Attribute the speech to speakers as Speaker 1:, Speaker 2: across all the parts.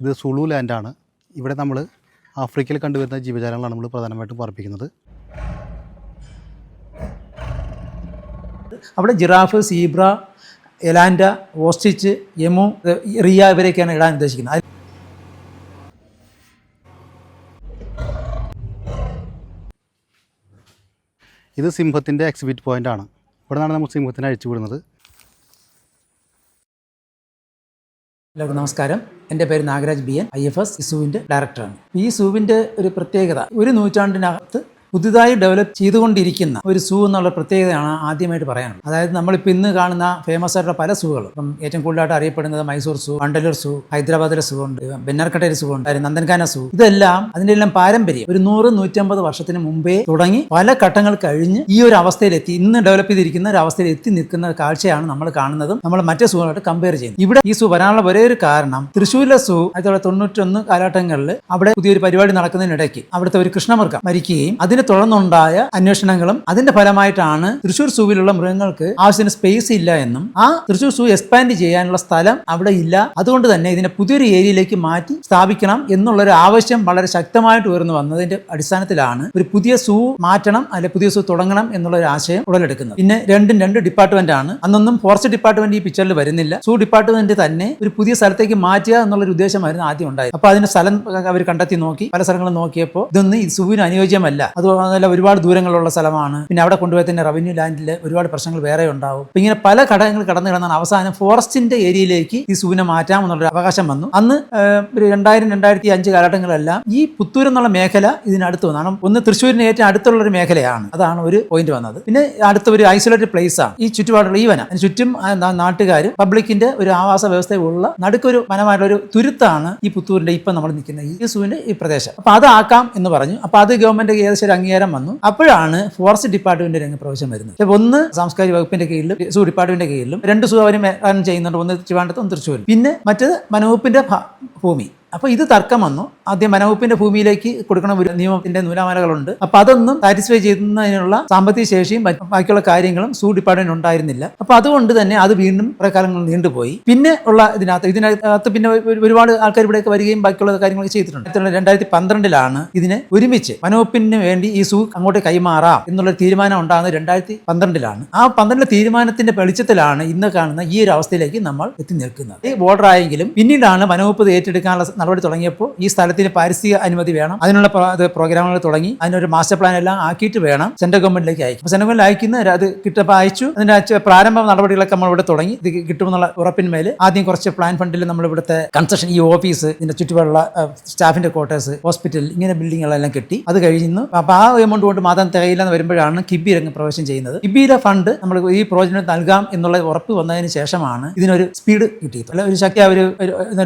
Speaker 1: ഇത് സുളു ലാൻഡാണ് ഇവിടെ നമ്മൾ ആഫ്രിക്കയിൽ കണ്ടുവരുന്ന ജീവജാലങ്ങളാണ് നമ്മൾ പ്രധാനമായിട്ടും പറപ്പിക്കുന്നത്.
Speaker 2: അവിടെ giraffe zebra eland ostrich emu rhea ഇവരെയൊക്കെയാണ് ഇടാൻ ഉദ്ദേശിക്കുന്നത്.
Speaker 1: ഇത് സിംഹത്തിന്റെ എക്സിബിറ്റ് പോയിന്റാണ് ആണ്. ഇവിടെ നിന്നാണ് നമ്മൾ സിംഹത്തിനെ അഴിച്ചു വിടുന്നത്.
Speaker 2: എല്ലാവർക്കും നമസ്കാരം. എന്റെ പേര് Nagaraj B N. I F S ഇസുവിന്റെ ഡയറക്ടറാണ്. ഈ സൂവിന്റെ ഒരു പ്രത്യേകത ഒരു നൂറ്റാണ്ടിനകത്ത് പുതുതായി ഡെവലപ്പ് ചെയ്തുകൊണ്ടിരിക്കുന്ന ഒരു സൂ എന്നുള്ള പ്രത്യേകതയാണ് ആദ്യമായിട്ട് പറയാനുള്ളത്. അതായത് നമ്മൾ നമ്മളിപ്പോൾ ഇന്ന് കാണുന്ന ഫേമസ് ആയിട്ടുള്ള പല സൂകളും ഇപ്പം ഏറ്റവും കൂടുതലായിട്ട് അറിയപ്പെടുന്നത് മൈസൂർ സൂ വണ്ടലൂർ സൂ ഹൈദരാബാദിലെ സൂ ഉണ്ട് ബെന്നർക്കട്ടയിൽ സൂ ഉണ്ട് നന്ദൻകാന സൂ ഇതെല്ലാം അതിന്റെ എല്ലാം പാരമ്പര്യം ഒരു നൂറ് നൂറ്റമ്പത് വർഷത്തിന് മുമ്പേ തുടങ്ങി പല ഘട്ടങ്ങൾ കഴിഞ്ഞ് ഈ ഒരു അവസ്ഥയിലെത്തി ഇന്ന് ഡെവലപ്പ് ചെയ്തിരിക്കുന്ന ഒരു അവസ്ഥയിൽ എത്തി നിൽക്കുന്ന കാഴ്ചയാണ് നമ്മൾ കാണുന്നതും നമ്മൾ മറ്റേ സൂകളായിട്ട് കമ്പയർ ചെയ്യുന്നത്. ഇവിടെ ഈ സൂ വരാനുള്ള ഒരേ ഒരു കാരണം തൃശ്ശൂരിലെ സൂ ആയിരത്തി തൊള്ളായിരത്തി തൊണ്ണൂറ്റൊന്ന് കാലഘട്ടങ്ങളിൽ അവിടെ പുതിയൊരു പരിപാടി നടക്കുന്നതിനിടയ്ക്ക് അവിടുത്തെ ഒരു കൃഷ്ണമൃഗം മരിക്കുകയും അതിനെ തുടർന്നുണ്ടായ അന്വേഷണങ്ങളും അതിന്റെ ഫലമായിട്ടാണ് തൃശൂർ സൂവിലുള്ള മൃഗങ്ങൾക്ക് ആവശ്യത്തിന് സ്പേസ് ഇല്ല എന്നും ആ തൃശൂർ സൂ എക്സ്പാൻഡ് ചെയ്യാനുള്ള സ്ഥലം അവിടെ ഇല്ല. അതുകൊണ്ട് തന്നെ ഇതിനെ പുതിയൊരു ഏരിയയിലേക്ക് മാറ്റി സ്ഥാപിക്കണം എന്നുള്ളൊരു ആവശ്യം വളരെ ശക്തമായിട്ട് ഉയർന്നു വന്നതിന്റെ അടിസ്ഥാനത്തിലാണ് ഒരു പുതിയ സൂ മാറ്റണം അല്ലെ പുതിയ സൂ തുടങ്ങണം എന്നുള്ള ഒരു ആശയം ഉടലെടുക്കുന്നത്. പിന്നെ രണ്ടും രണ്ട് ഡിപ്പാർട്ട്മെന്റ് ആണ്. അന്നൊന്നും ഫോറസ്റ്റ് ഡിപ്പാർട്ട്മെന്റ് ഈ പിക്ചറിൽ വരുന്നില്ല. സൂ ഡിപ്പാർട്ട്മെന്റ് തന്നെ ഒരു പുതിയ സ്ഥലത്തേക്ക് മാറ്റുക എന്നുള്ളൊരു ഉദ്ദേശമായിരുന്നു ആദ്യം ഉണ്ടായത്. അപ്പൊ അതിന് സ്ഥലം അവർ കണ്ടെത്തി നോക്കി. പല സ്ഥലങ്ങളും നോക്കിയപ്പോൾ ഇതൊന്നും സൂവിന് അനുയോജ്യമല്ല. അതുപോലെ ഒരുപാട് ദൂരങ്ങളുള്ള സ്ഥലമാണ്. പിന്നെ അവിടെ കൊണ്ടുപോയി തന്നെ റവന്യൂ ലാൻഡിൽ ഒരുപാട് പ്രശ്നങ്ങൾ വേറെ ഉണ്ടാവും. ഇങ്ങനെ പല ഘടകങ്ങൾ കടന്നു കിടന്നാണ് അവസാനം ഫോറസ്റ്റിന്റെ ഏരിയയിലേക്ക് ഈ സൂവിനെ മാറ്റാം എന്നുള്ളൊരു അവകാശം വന്നു. അന്ന് ഒരു രണ്ടായിരം രണ്ടായിരത്തി അഞ്ച് കാലഘട്ടങ്ങളെല്ലാം ഈ പുത്തൂർ എന്നുള്ള മേഖല ഇതിനടുത്ത് വന്നു. ഒന്ന് തൃശ്ശൂരിന് ഏറ്റവും അടുത്തുള്ള ഒരു മേഖലയാണ്. അതാണ് ഒരു പോയിന്റ് വന്നത്. പിന്നെ അടുത്ത ഒരു ഐസൊലേറ്റഡ് പ്ലേസ് ആണ്. ഈ ചുറ്റുപാടുള്ള ഈ വനം ചുറ്റും നാട്ടുകാർ പബ്ലിക്കിന്റെ ഒരു ആവാസ വ്യവസ്ഥയുള്ള നടുക്കൊരു വനമായിട്ടുള്ള ഒരു തുരുത്താണ് ഈ പുത്തൂരിന്റെ ഇപ്പം നമ്മൾ നിൽക്കുന്ന ഈ സൂവിന്റെ ഈ പ്രദേശം. അപ്പൊ അതാക്കാം എന്ന് പറഞ്ഞു. അപ്പൊ അത് ഗവൺമെന്റ് ഏകദേശം അംഗീകാരം വന്നു. അപ്പോഴാണ് ഫോറസ്റ്റ് ഡിപ്പാർട്ട്മെന്റ് രംഗപ്രവേശം വരുന്നത്. ഒന്ന് സാംസ്കാരിക വകുപ്പിന്റെ കീഴിലും സൂ ഡിപ്പാർട്ട്മെന്റിന്റെ കീഴിലും രണ്ട് സൂ അവർ റൺ ചെയ്യുന്നുണ്ട്. ഒന്ന് ട്രിവാൻഡ്രത്തും തൃശ്ശൂരും പിന്നെ മറ്റേത് വനവകുപ്പിന്റെ ഭൂമി. അപ്പോൾ ഇത് തർക്കം വന്നു. ആദ്യം വനവകുപ്പിന്റെ ഭൂമിയിലേക്ക് കൊടുക്കണ ഒരു നിയമത്തിന്റെ നൂലാമാലകളുണ്ട്. അപ്പോൾ അതൊന്നും സാറ്റിസ്ഫൈ ചെയ്യുന്നതിനുള്ള സാമ്പത്തിക ശേഷിയും ബാക്കിയുള്ള കാര്യങ്ങളും സൂ ഡിപ്പാർട്ട്മെന്റ് ഉണ്ടായിരുന്നില്ല. അപ്പോൾ അതുകൊണ്ട് തന്നെ അത് വീണ്ടും കുറെ കാലങ്ങൾ നീണ്ടുപോയി. പിന്നെ ഉള്ള ഇതിനകത്ത് ഇതിനകത്ത് പിന്നെ ഒരു- ഒരുപാട് ആൾക്കാർ ഇവിടെയൊക്കെ വരികയും ബാക്കിയുള്ള കാര്യങ്ങളൊക്കെ ചെയ്തിട്ടുണ്ട്. രണ്ടായിരത്തി പന്ത്രണ്ടിലാണ് ഇതിനെ ഒരുമിച്ച് വനവകുപ്പിന് വേണ്ടി ഈ സൂ അങ്ങോട്ട് കൈമാറാം എന്നുള്ള തീരുമാനം ഉണ്ടാകുന്നത് രണ്ടായിരത്തി പന്ത്രണ്ടിലാണ് ആ പന്ത്രണ്ടിലെ തീരുമാനത്തിന്റെ വെളിച്ചത്തിലാണ് ഇന്ന് കാണുന്ന ഈ ഒരു അവസ്ഥയിലേക്ക് നമ്മൾ എത്തി നിൽക്കുന്നത്. ആയെങ്കിലും പിന്നീടാണ് വനവകുപ്പ് ഏറ്റെടുക്കാനുള്ള നടപടി തുടങ്ങിയപ്പോൾ ഈ സ്ഥലത്തിന് പാരിസ്ഥിതിക അനുമതി വേണം അതിനുള്ള പ്രോഗ്രാമുകൾ തുടങ്ങി അതിനൊരു മാസ്റ്റർ പ്ലാൻ എല്ലാം ആക്കിയിട്ട് വേണം സെൻട്രൽ ഗവൺമെന്റിലേക്ക് അയക്കും സെൻട്രൽ ഗവൺമെന്റ് അയക്കുന്ന അത് കിട്ടപ്പോൾ അയച്ചു അതിന്റെ പ്രാരംഭ നടപടികളൊക്കെ നമ്മൾ ഇവിടെ തുടങ്ങി ഇത് കിട്ടുമെന്നുള്ള ഉറപ്പിന്മേൽ ആദ്യം കുറച്ച് പ്ലാൻ ഫണ്ടിൽ നമ്മൾ ഇവിടുത്തെ കൺസ്ട്രക്ഷൻ ഈ ഓഫീസ് ഇതിന്റെ ചുറ്റുപാടുള്ള സ്റ്റാഫിന്റെ ക്വാർട്ടേഴ്സ് ഹോസ്പിറ്റൽ ഇങ്ങനെ ബിൽഡിങ്ങുകളെല്ലാം കെട്ടി അത് കഴിഞ്ഞു അപ്പോൾ ആ എമൗണ്ട് കൊണ്ട് മാത്രം തികയില്ല എന്ന് വരുമ്പോഴാണ് കിബി രംഗം പ്രവേശനം ചെയ്യുന്നത് കിബിയിലെ ഫണ്ട് നമ്മൾ ഈ പ്രോജക്റ്റിന് നൽകാം എന്നുള്ള ഉറപ്പ് വന്നതിന് ശേഷമാണ് ഇതിനൊരു സ്പീഡ് കിട്ടിയത് അല്ല ഒരു ശക്തി ഒരു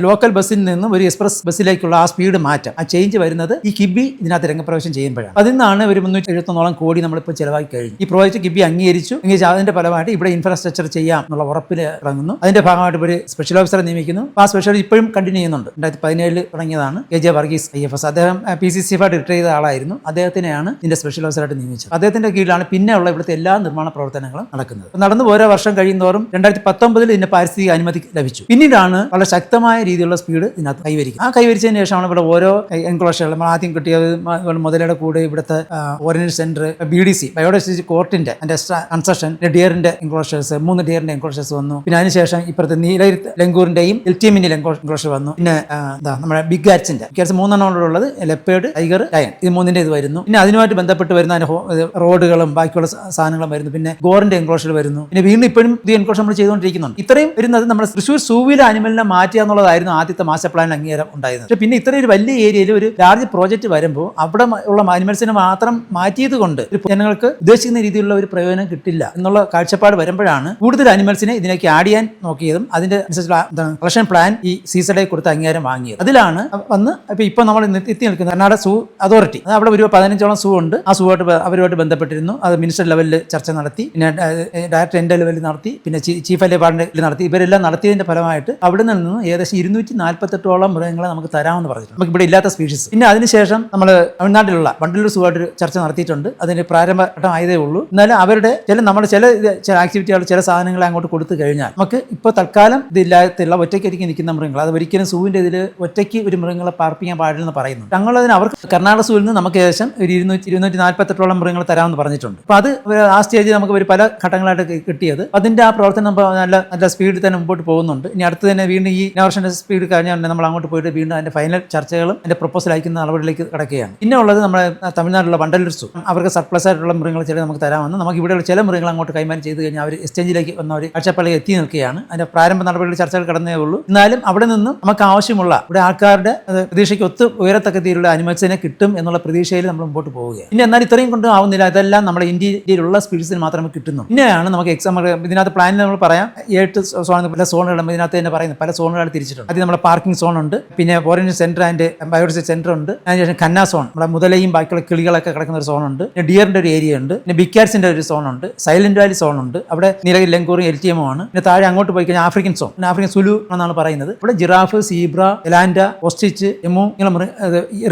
Speaker 2: ലോക്കൽ ബസ്സിൽ നിന്നും ഒരു എക്സ്പ്രസ് ബസ്സിലേക്കുള്ള ആ സ്പീഡ് മാറ്റം. ആ ചേഞ്ച് വരുന്നത് ഈ കിബി ഇതിനകത്ത് രംഗപ്രവേശം ചെയ്യുമ്പോഴാണ്. അതിൽ നിന്നാണ് ഒരു മുന്നൂറ്റി എഴുപത്തൊന്നോളം കോടി നമ്മളിപ്പോൾ ചിലവാക്കി കഴിഞ്ഞു. ഈ പ്രോജക്റ്റ് കിബി അംഗീകരിച്ചു. അംഗീകരിച്ച് അതിന്റെ ഫലമായിട്ട് ഇവിടെ ഇൻഫ്രാസ്ട്രക്ചർ ചെയ്യാം എന്നുള്ള ഉറപ്പിൽ ഇറങ്ങുന്നു. അതിന്റെ ഭാഗമായിട്ട് ഒരു സ്പെഷ്യൽ ഓഫീസറെ നിയമിക്കുന്നു. ആ സ്പെഷ്യൽ ഇപ്പോഴും കണ്ടിന്യൂ ചെയ്യുന്നുണ്ട്. രണ്ടായിരത്തി പതിനേഴിൽ തുടങ്ങിയതാണ് K J Varghese I F S അദ്ദേഹം പി സി സി ഫായിട്ട് റിട്ടയർ ചെയ്ത ആളായിരുന്നു. അദ്ദേഹത്തിനെയാണ് ഇതിന്റെ സ്പെഷ്യൽ ഓഫീസറായിട്ട് നിയമിച്ചത്. അദ്ദേഹത്തിന്റെ കീഴിലാണ് പിന്നെ ഉള്ള ഇവിടുത്തെ എല്ലാ നിർമ്മാണ പ്രവർത്തനങ്ങളും നടക്കുന്നത്. നടന്നു ഓരോ വർഷം കഴിയുന്നതോറും രണ്ടായിരത്തി പത്തൊമ്പതിൽ ഇതിന്റെ പാരിസ്ഥിതിക അനുമതി ലഭിച്ചു. പിന്നീടാണ് വളരെ ശക്തമായ രീതിയിലുള്ള സ്പീഡ് ഇതിനകത്ത് കൈവരിക്കും ആ കൈവരിച്ചതിന് ശേഷമാണ് ഇവിടെ ഓരോ എൻക്ലോഷർ നമ്മൾ ആദ്യം കിട്ടിയത് മുതലയുടെ കൂടെ ഇവിടുത്തെ oriental centre B D C biodiversity കോർട്ടിന്റെ അതിന്റെ കൺസ്ട്രക്ഷൻ ഡിയറിന്റെ എൻക്ലോഷേഴ്സ് മൂന്ന് ഡിയറിന്റെ എൻക്ലോഷേഴ്സ് വന്നു. പിന്നെ അതിനുശേഷം ഇപ്പുറത്തെ നീലരുത്ത് ലങ്കൂറിന്റെയും എൽറ്റിഎമ്മിന്റെ എൻക്ലോഷർ വന്നു. പിന്നെ എന്താ നമ്മുടെ ബിഗ് ഗാറ്റ്സിന്റെ ബിഗ് ഗാറ്റ്സ് മൂന്നെണ്ണം ഉള്ളത് ലെപ്പേഡ് ടൈഗർ ലയൺ ഇത് മൂന്നിന്റെ ഇത് വരുന്നു. പിന്നെ അതിനുമായിട്ട് ബന്ധപ്പെട്ട് വരുന്ന റോഡുകളും ബാക്കിയുള്ള സാധനങ്ങളും വരുന്നു. പിന്നെ ഗോറിന്റെ എൻക്ലോഷർ വരുന്നു. പിന്നെ വീണ്ടും ഇപ്പോഴും പുതിയ എൻക്ലോഷർ നമ്മൾ ചെയ്തുകൊണ്ടിരിക്കുന്നുണ്ട്. ഇത്രയും വരുന്നത് നമ്മുടെ തൃശ്ശൂർ സൂവിലെ അനിമലിനെ മാറ്റുക എന്നുള്ളതായിരുന്നു ആദ്യത്തെ മാസ്റ്റർ പ്ലാൻ അംഗീകാരം. ഉണ്ടായിരുന്നത്. പക്ഷേ പിന്നെ ഇത്രയും ഒരു വലിയ ഏരിയയിൽ ഒരു ലാർജ് പ്രോജക്റ്റ് വരുമ്പോൾ അവിടെ ഉള്ള മാനിമൽസിനെ മാത്രം മാറ്റിയത് കൊണ്ട് ജനങ്ങൾക്ക് ഉദ്ദേശിക്കുന്ന രീതിയിലുള്ള ഒരു പ്രയോജനം കിട്ടില്ല എന്നുള്ള കാഴ്ചപ്പാട് വരുമ്പോഴാണ് കൂടുതൽ അനിമൽസിനെ ഇതിലേക്ക് ആഡ് ചെയ്യാൻ നോക്കിയതും അതിന്റെ അനുസരിച്ചുള്ള കളക്ഷൻ പ്ലാൻ ഈ സീസഡെ കൊടുത്ത് അംഗീകാരം വാങ്ങിയത്. അതിലാണ് വന്ന് ഇപ്പൊ ഇപ്പൊ നമ്മൾ എത്തി നിൽക്കുന്ന കർണാടക സൂ അതോറിറ്റി അത് അവിടെ ഒരു പതിനഞ്ചോളം സൂ ഉണ്ട്. ആ സൂ ആയിട്ട് അവരുമായിട്ട് ബന്ധപ്പെട്ടിരുന്നു. അത് മിനിസ്റ്റർ ലെവലിൽ ചർച്ച നടത്തി. പിന്നെ ഡയറക്ടർ എന്റെ ലെവലിൽ നടത്തി. പിന്നെ ചീഫ് അല്ലെ ഡിപ്പാർട്ട്മെന്റിൽ നടത്തി. ഇവരെല്ലാം നടത്തിയതിന്റെ ഫലമായിട്ട് അവിടെ നിന്ന് ഏകദേശം ഇരുന്നൂറ്റി നാൽപ്പത്തെട്ടോളം മൃഗങ്ങളെ നമുക്ക് തരാമെന്ന് പറഞ്ഞിട്ടുണ്ട്. നമുക്ക് ഇവിടെ ഇല്ലാത്ത സ്പീഷീസ് പിന്നെ അതിനുശേഷം നമ്മൾ തമിഴ്നാട്ടിലുള്ള വണ്ടലൂർ സുഖമായിട്ട് ചർച്ച നടത്തിയിട്ടുണ്ട്. അതിന്റെ പ്രാരംഭഘട്ടം ആയതേ ഉള്ളൂ. എന്നാലും അവരുടെ ചില നമ്മൾ ചില ചില ആക്ടിവിറ്റികൾ ചില സാധനങ്ങളെ അങ്ങോട്ട് കൊടുത്തു കഴിഞ്ഞാൽ നമുക്ക് ഇപ്പോൾ തൽക്കാലം ഇതില്ലാത്തുള്ള ഒറ്റയ്ക്കരിക്ക് നിൽക്കുന്ന മൃഗങ്ങൾ അത് ഒരിക്കലും സൂവിന്റെ ഇതിൽ ഒറ്റയ്ക്ക് ഒരു മൃഗങ്ങളെ പാർപ്പിക്കാൻ പാടില്ലെന്ന് പറയുന്നു ഞങ്ങൾ അതിന് അവർക്ക് കർണാടക സൂവിൽ നിന്ന് നമുക്ക് ഏകദേശം ഒരു ഇരുന്നൂറ്റി ഇരുന്നൂറ്റി നാൽപ്പത്തെട്ടോളം മൃഗങ്ങൾ തരാമെന്ന് പറഞ്ഞിട്ടുണ്ട്. അപ്പോൾ അത് ആ സ്റ്റേജിൽ നമുക്ക് ഒരു പല ഘട്ടങ്ങളായിട്ട് കിട്ടിയത്. അതിന്റെ ആ പ്രവർത്തനം നല്ല നല്ല സ്പീഡിൽ തന്നെ മുമ്പോട്ട് പോകുന്നുണ്ട്. ഇനി അടുത്ത് തന്നെ വീണ്ടും ഈ നവർഷന്റെ സ്പീഡ് കഴിഞ്ഞാൽ നമ്മൾ അങ്ങോട്ട് പോയിട്ട് വീണ്ടും അതിന്റെ ഫൈനൽ ചർച്ചകളും അതിന്റെ പ്രൊപ്പോസൽ അയക്കുന്ന നടപടിയിലേക്ക് കിടക്കുകയാണ്. പിന്നെ ഉള്ളത് നമ്മുടെ തമിഴ്നാട്ടിലുള്ള വണ്ടലൂർ അവർക്ക് സർപ്ലസ് ആയിട്ടുള്ള മൃഗങ്ങൾ ചില നമുക്ക് തരാമെന്ന് നമുക്ക് ഇവിടെയുള്ള ചില മൃഗങ്ങൾ അങ്ങോട്ട് കൈമാറ്റം ചെയ്ത് കഴിഞ്ഞാൽ അവർ എക്സ്ചേഞ്ചിലേക്ക് വന്ന ഒരു കാഴ്ചപ്പള്ളി എത്തി നിൽക്കുകയാണ്. അതിന്റെ പ്രാരംഭ നടപടികൾ ചർച്ചകൾ കടന്നേ ഉള്ളൂ. എന്നാലും അവിടെ നിന്നും നമുക്ക് ആവശ്യമുള്ള ഇവിടെ ആൾക്കാരുടെ പ്രതീക്ഷയ്ക്ക് ഒത്ത് ഉയരത്തക്ക രീതിയിലുള്ള അനിമൽസിനെ കിട്ടും എന്നുള്ള പ്രതീക്ഷയിൽ നമ്മൾ മുമ്പോട്ട് പോവുകയാണ്. പിന്നെ എന്നാൽ ഇത്രയും കൊണ്ട് ആവുന്നില്ല. അതെല്ലാം നമ്മുടെ ഇന്ത്യയിലുള്ള സ്പീഡ്സിന് മാത്രമേ കിട്ടുന്നു. പിന്നെയാണ് നമുക്ക് എക്സാം ഇതിനകത്ത് പ്ലാനിൽ നമ്മൾ പറയാം. എട്ട് സോൺ പല സോണുകളും ഇതിനകത്ത് തന്നെ പറയുന്നത് പല സോണുകൾ തിരിച്ചിട്ടുണ്ട് അത് നമ്മുടെ പാർക്കിംഗ് സോൺ ഉണ്ട്. പിന്നെ ഫോറിൻ സെന്റർ ആൻഡ് ബയോഡിസി സെന്റർ ഉണ്ട്. അതിനുശേഷം കന്ന സോൺ നമ്മുടെ മുതലയും ബാക്കിയുള്ള കിളികളൊക്കെ കിടക്കുന്ന ഒരു സോണുണ്ട്. പിന്നെ ഡിയറിന്റെ ഒരു ഏരിയ ഉണ്ട്. പിന്നെ ബിക്കാറ്റ്സിന്റെ ഒരു സോൺ ഉണ്ട് സൈലന്റ് വാലി സോൺ ഉണ്ട്. അവിടെ നിലവിൽ ലെങ്കൂറും എൽ ടി എമ്മും ആണ്. പിന്നെ താഴെ അങ്ങോട്ട് പോയി കഴിഞ്ഞാൽ ആഫ്രിക്കൻ സോൺ. പിന്നെ ആഫ്രിക്കൻ സുലു എന്നാണ് പറയുന്നത്. ഇവിടെ giraffe zebra eland ostrich emu ഇങ്ങനെ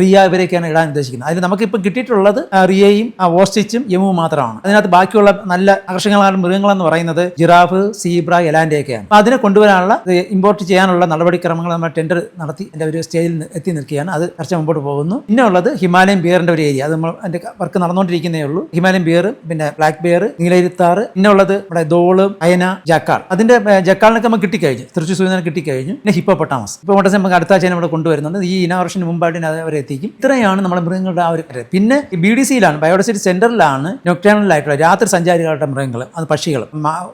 Speaker 2: റിയ ഇവരെയൊക്കെയാണ് ഇടാൻ ഉദ്ദേശിക്കുന്നത്. അതിൽ നമുക്ക് ഇപ്പം കിട്ടിയിട്ടുള്ളത് റിയയും ഓസ്റ്റിച്ചും എമുവും മാത്രമാണ്. അതിനകത്ത് ബാക്കിയുള്ള നല്ല ആകർഷകങ്ങളായ മൃഗങ്ങളെന്ന് പറയുന്നത് ജിറാഫ് സീബ്ര എലാൻഡയൊക്കെയാണ് അപ്പോൾ അതിനെ കൊണ്ടുവരാനുള്ള ഇമ്പോർട്ട് ചെയ്യാനുള്ള നടപടിക്രമങ്ങൾ നമ്മൾ ടെൻഡർ നടത്തി എന്റെ ഒരു സ്റ്റേജിൽ എത്തി നിൽക്കുകയാണ്. അത് ചർച്ച മുമ്പോട്ട് പോകുന്നു. പിന്നെ ഉള്ളത് ഹിമാലയൻ ബിയറിന്റെ ഒരു ഏരിയ. അത് നമ്മൾ എന്റെ വർക്ക് നടന്നുകൊണ്ടിരിക്കുന്നേ ഉള്ളൂ. ഹിമാലയൻ ബിയർ പിന്നെ ബ്ലാക്ക് ബിയർ നീലയിരുത്താറ് പിന്നെ ഉള്ളത് ഇവിടെ ദോൾ അയന ജക്കാൾ. അതിന്റെ ജക്കാളിനൊക്കെ നമുക്ക് കിട്ടിക്കഴിഞ്ഞു. തൃശ്ശൂർ സൂചന കിട്ടിക്കഴിഞ്ഞു. പിന്നെ ഹിപ്പോ പൊട്ടാമസ് ഇപ്പോൾ ഹിപ്പോപ്പൊട്ടാമസ് നമുക്ക് അടുത്ത ആഴ്ച നമ്മൾ കൊണ്ടുവരുന്നുണ്ട്. ഈ ഇനോവേഷന് മുമ്പായിട്ട് അവരെ എത്തിക്കും. ഇത്രയാണ് നമ്മുടെ മൃഗങ്ങളുടെ ആ ഒരു. പിന്നെ ബി ഡി സിയിലാണ് ബയോഡസിറ്റി സെന്ററിലാണ് നൊക്ടേണലായിട്ടുള്ള രാത്രി സഞ്ചാരികളുടെ മൃഗങ്ങൾ അത് പക്ഷികൾ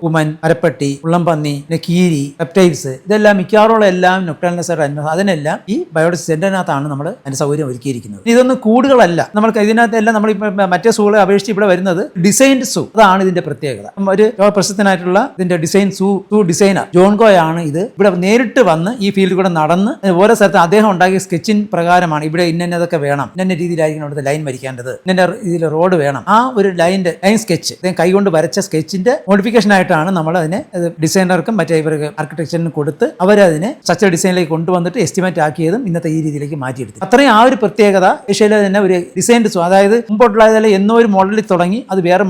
Speaker 2: ഉമൻ മരപ്പട്ടി ഉള്ളംപന്നി പിന്നെ കീരി പെപ്റ്റൈൽസ് ഇതെല്ലാം മിക്കവാറുള്ള എല്ലാം നൊക്ടേണൽസ് അതിനെല്ലാം ഈ ബയോഡസിറ്റി സെന്ററിനകത്താണ് നമ്മൾ അതിന്റെ സൗകര്യം ഒരുക്കിയിരിക്കുന്നത്. ഇതൊന്നും കൂടുകളല്ല. നമ്മൾക്ക് ഇതിനകത്തെല്ലാം നമ്മൾ മറ്റേ സൂകളെ അപേക്ഷിച്ച് ഇവിടെ വരുന്നത് ഡിസൈൻഡ് സൂ. അതാണ് ഇതിന്റെ പ്രത്യേകത. ഒരു പ്രസിദ്ധനായിട്ടുള്ള ഇതിന്റെ design zoo zoo designer John ഗോയാണ് ഇത്. ഇവിടെ നേരിട്ട് വന്ന് ഈ ഫീൽഡിൽ കൂടെ നടന്ന് ഓരോ സ്ഥലത്ത് അദ്ദേഹം ഉണ്ടാക്കിയ സ്കെച്ചിൻ പ്രകാരമാണ് ഇവിടെ ഇന്നതൊക്കെ വേണം. ഇന്ന രീതിയിലായിരിക്കും അവിടുത്തെ ലൈൻ വരയ്ക്കേണ്ടത് ഇന്ന രീതിയിൽ റോഡ് വേണം. ആ ഒരു ലൈന്റെ ലൈൻ സ്കെച്ച് അദ്ദേഹം കൈകൊണ്ട് വരച്ച സ്കെച്ചിന്റെ മോഡിഫിക്കേഷൻ ആയിട്ടാണ് നമ്മൾ അതിനെ ഡിസൈനർക്കും മറ്റേ ഇവർക്ക് ആർക്കിടെക്ചറിനും കൊടുത്ത് അവരതിനെ സച്ച ഡിസൈനിലേക്ക് കൊണ്ടുവന്നിട്ട് എസ്റ്റിമേറ്റ് ആക്കിയതും ഇന്നത്തെ ഈ രീതിയിലേക്ക് മാറ്റിയെടുത്തു അത്രയും ആ ഒരു പ്രത്യേകത ഏഷ്യയിലെ തന്നെ ഒരു ഡിസൈൻഡ് സോ അതായത് മുമ്പോട്ടുള്ളതിൽ എന്നോ ഒരു മോഡലിൽ തുടങ്ങി അത് വേറെ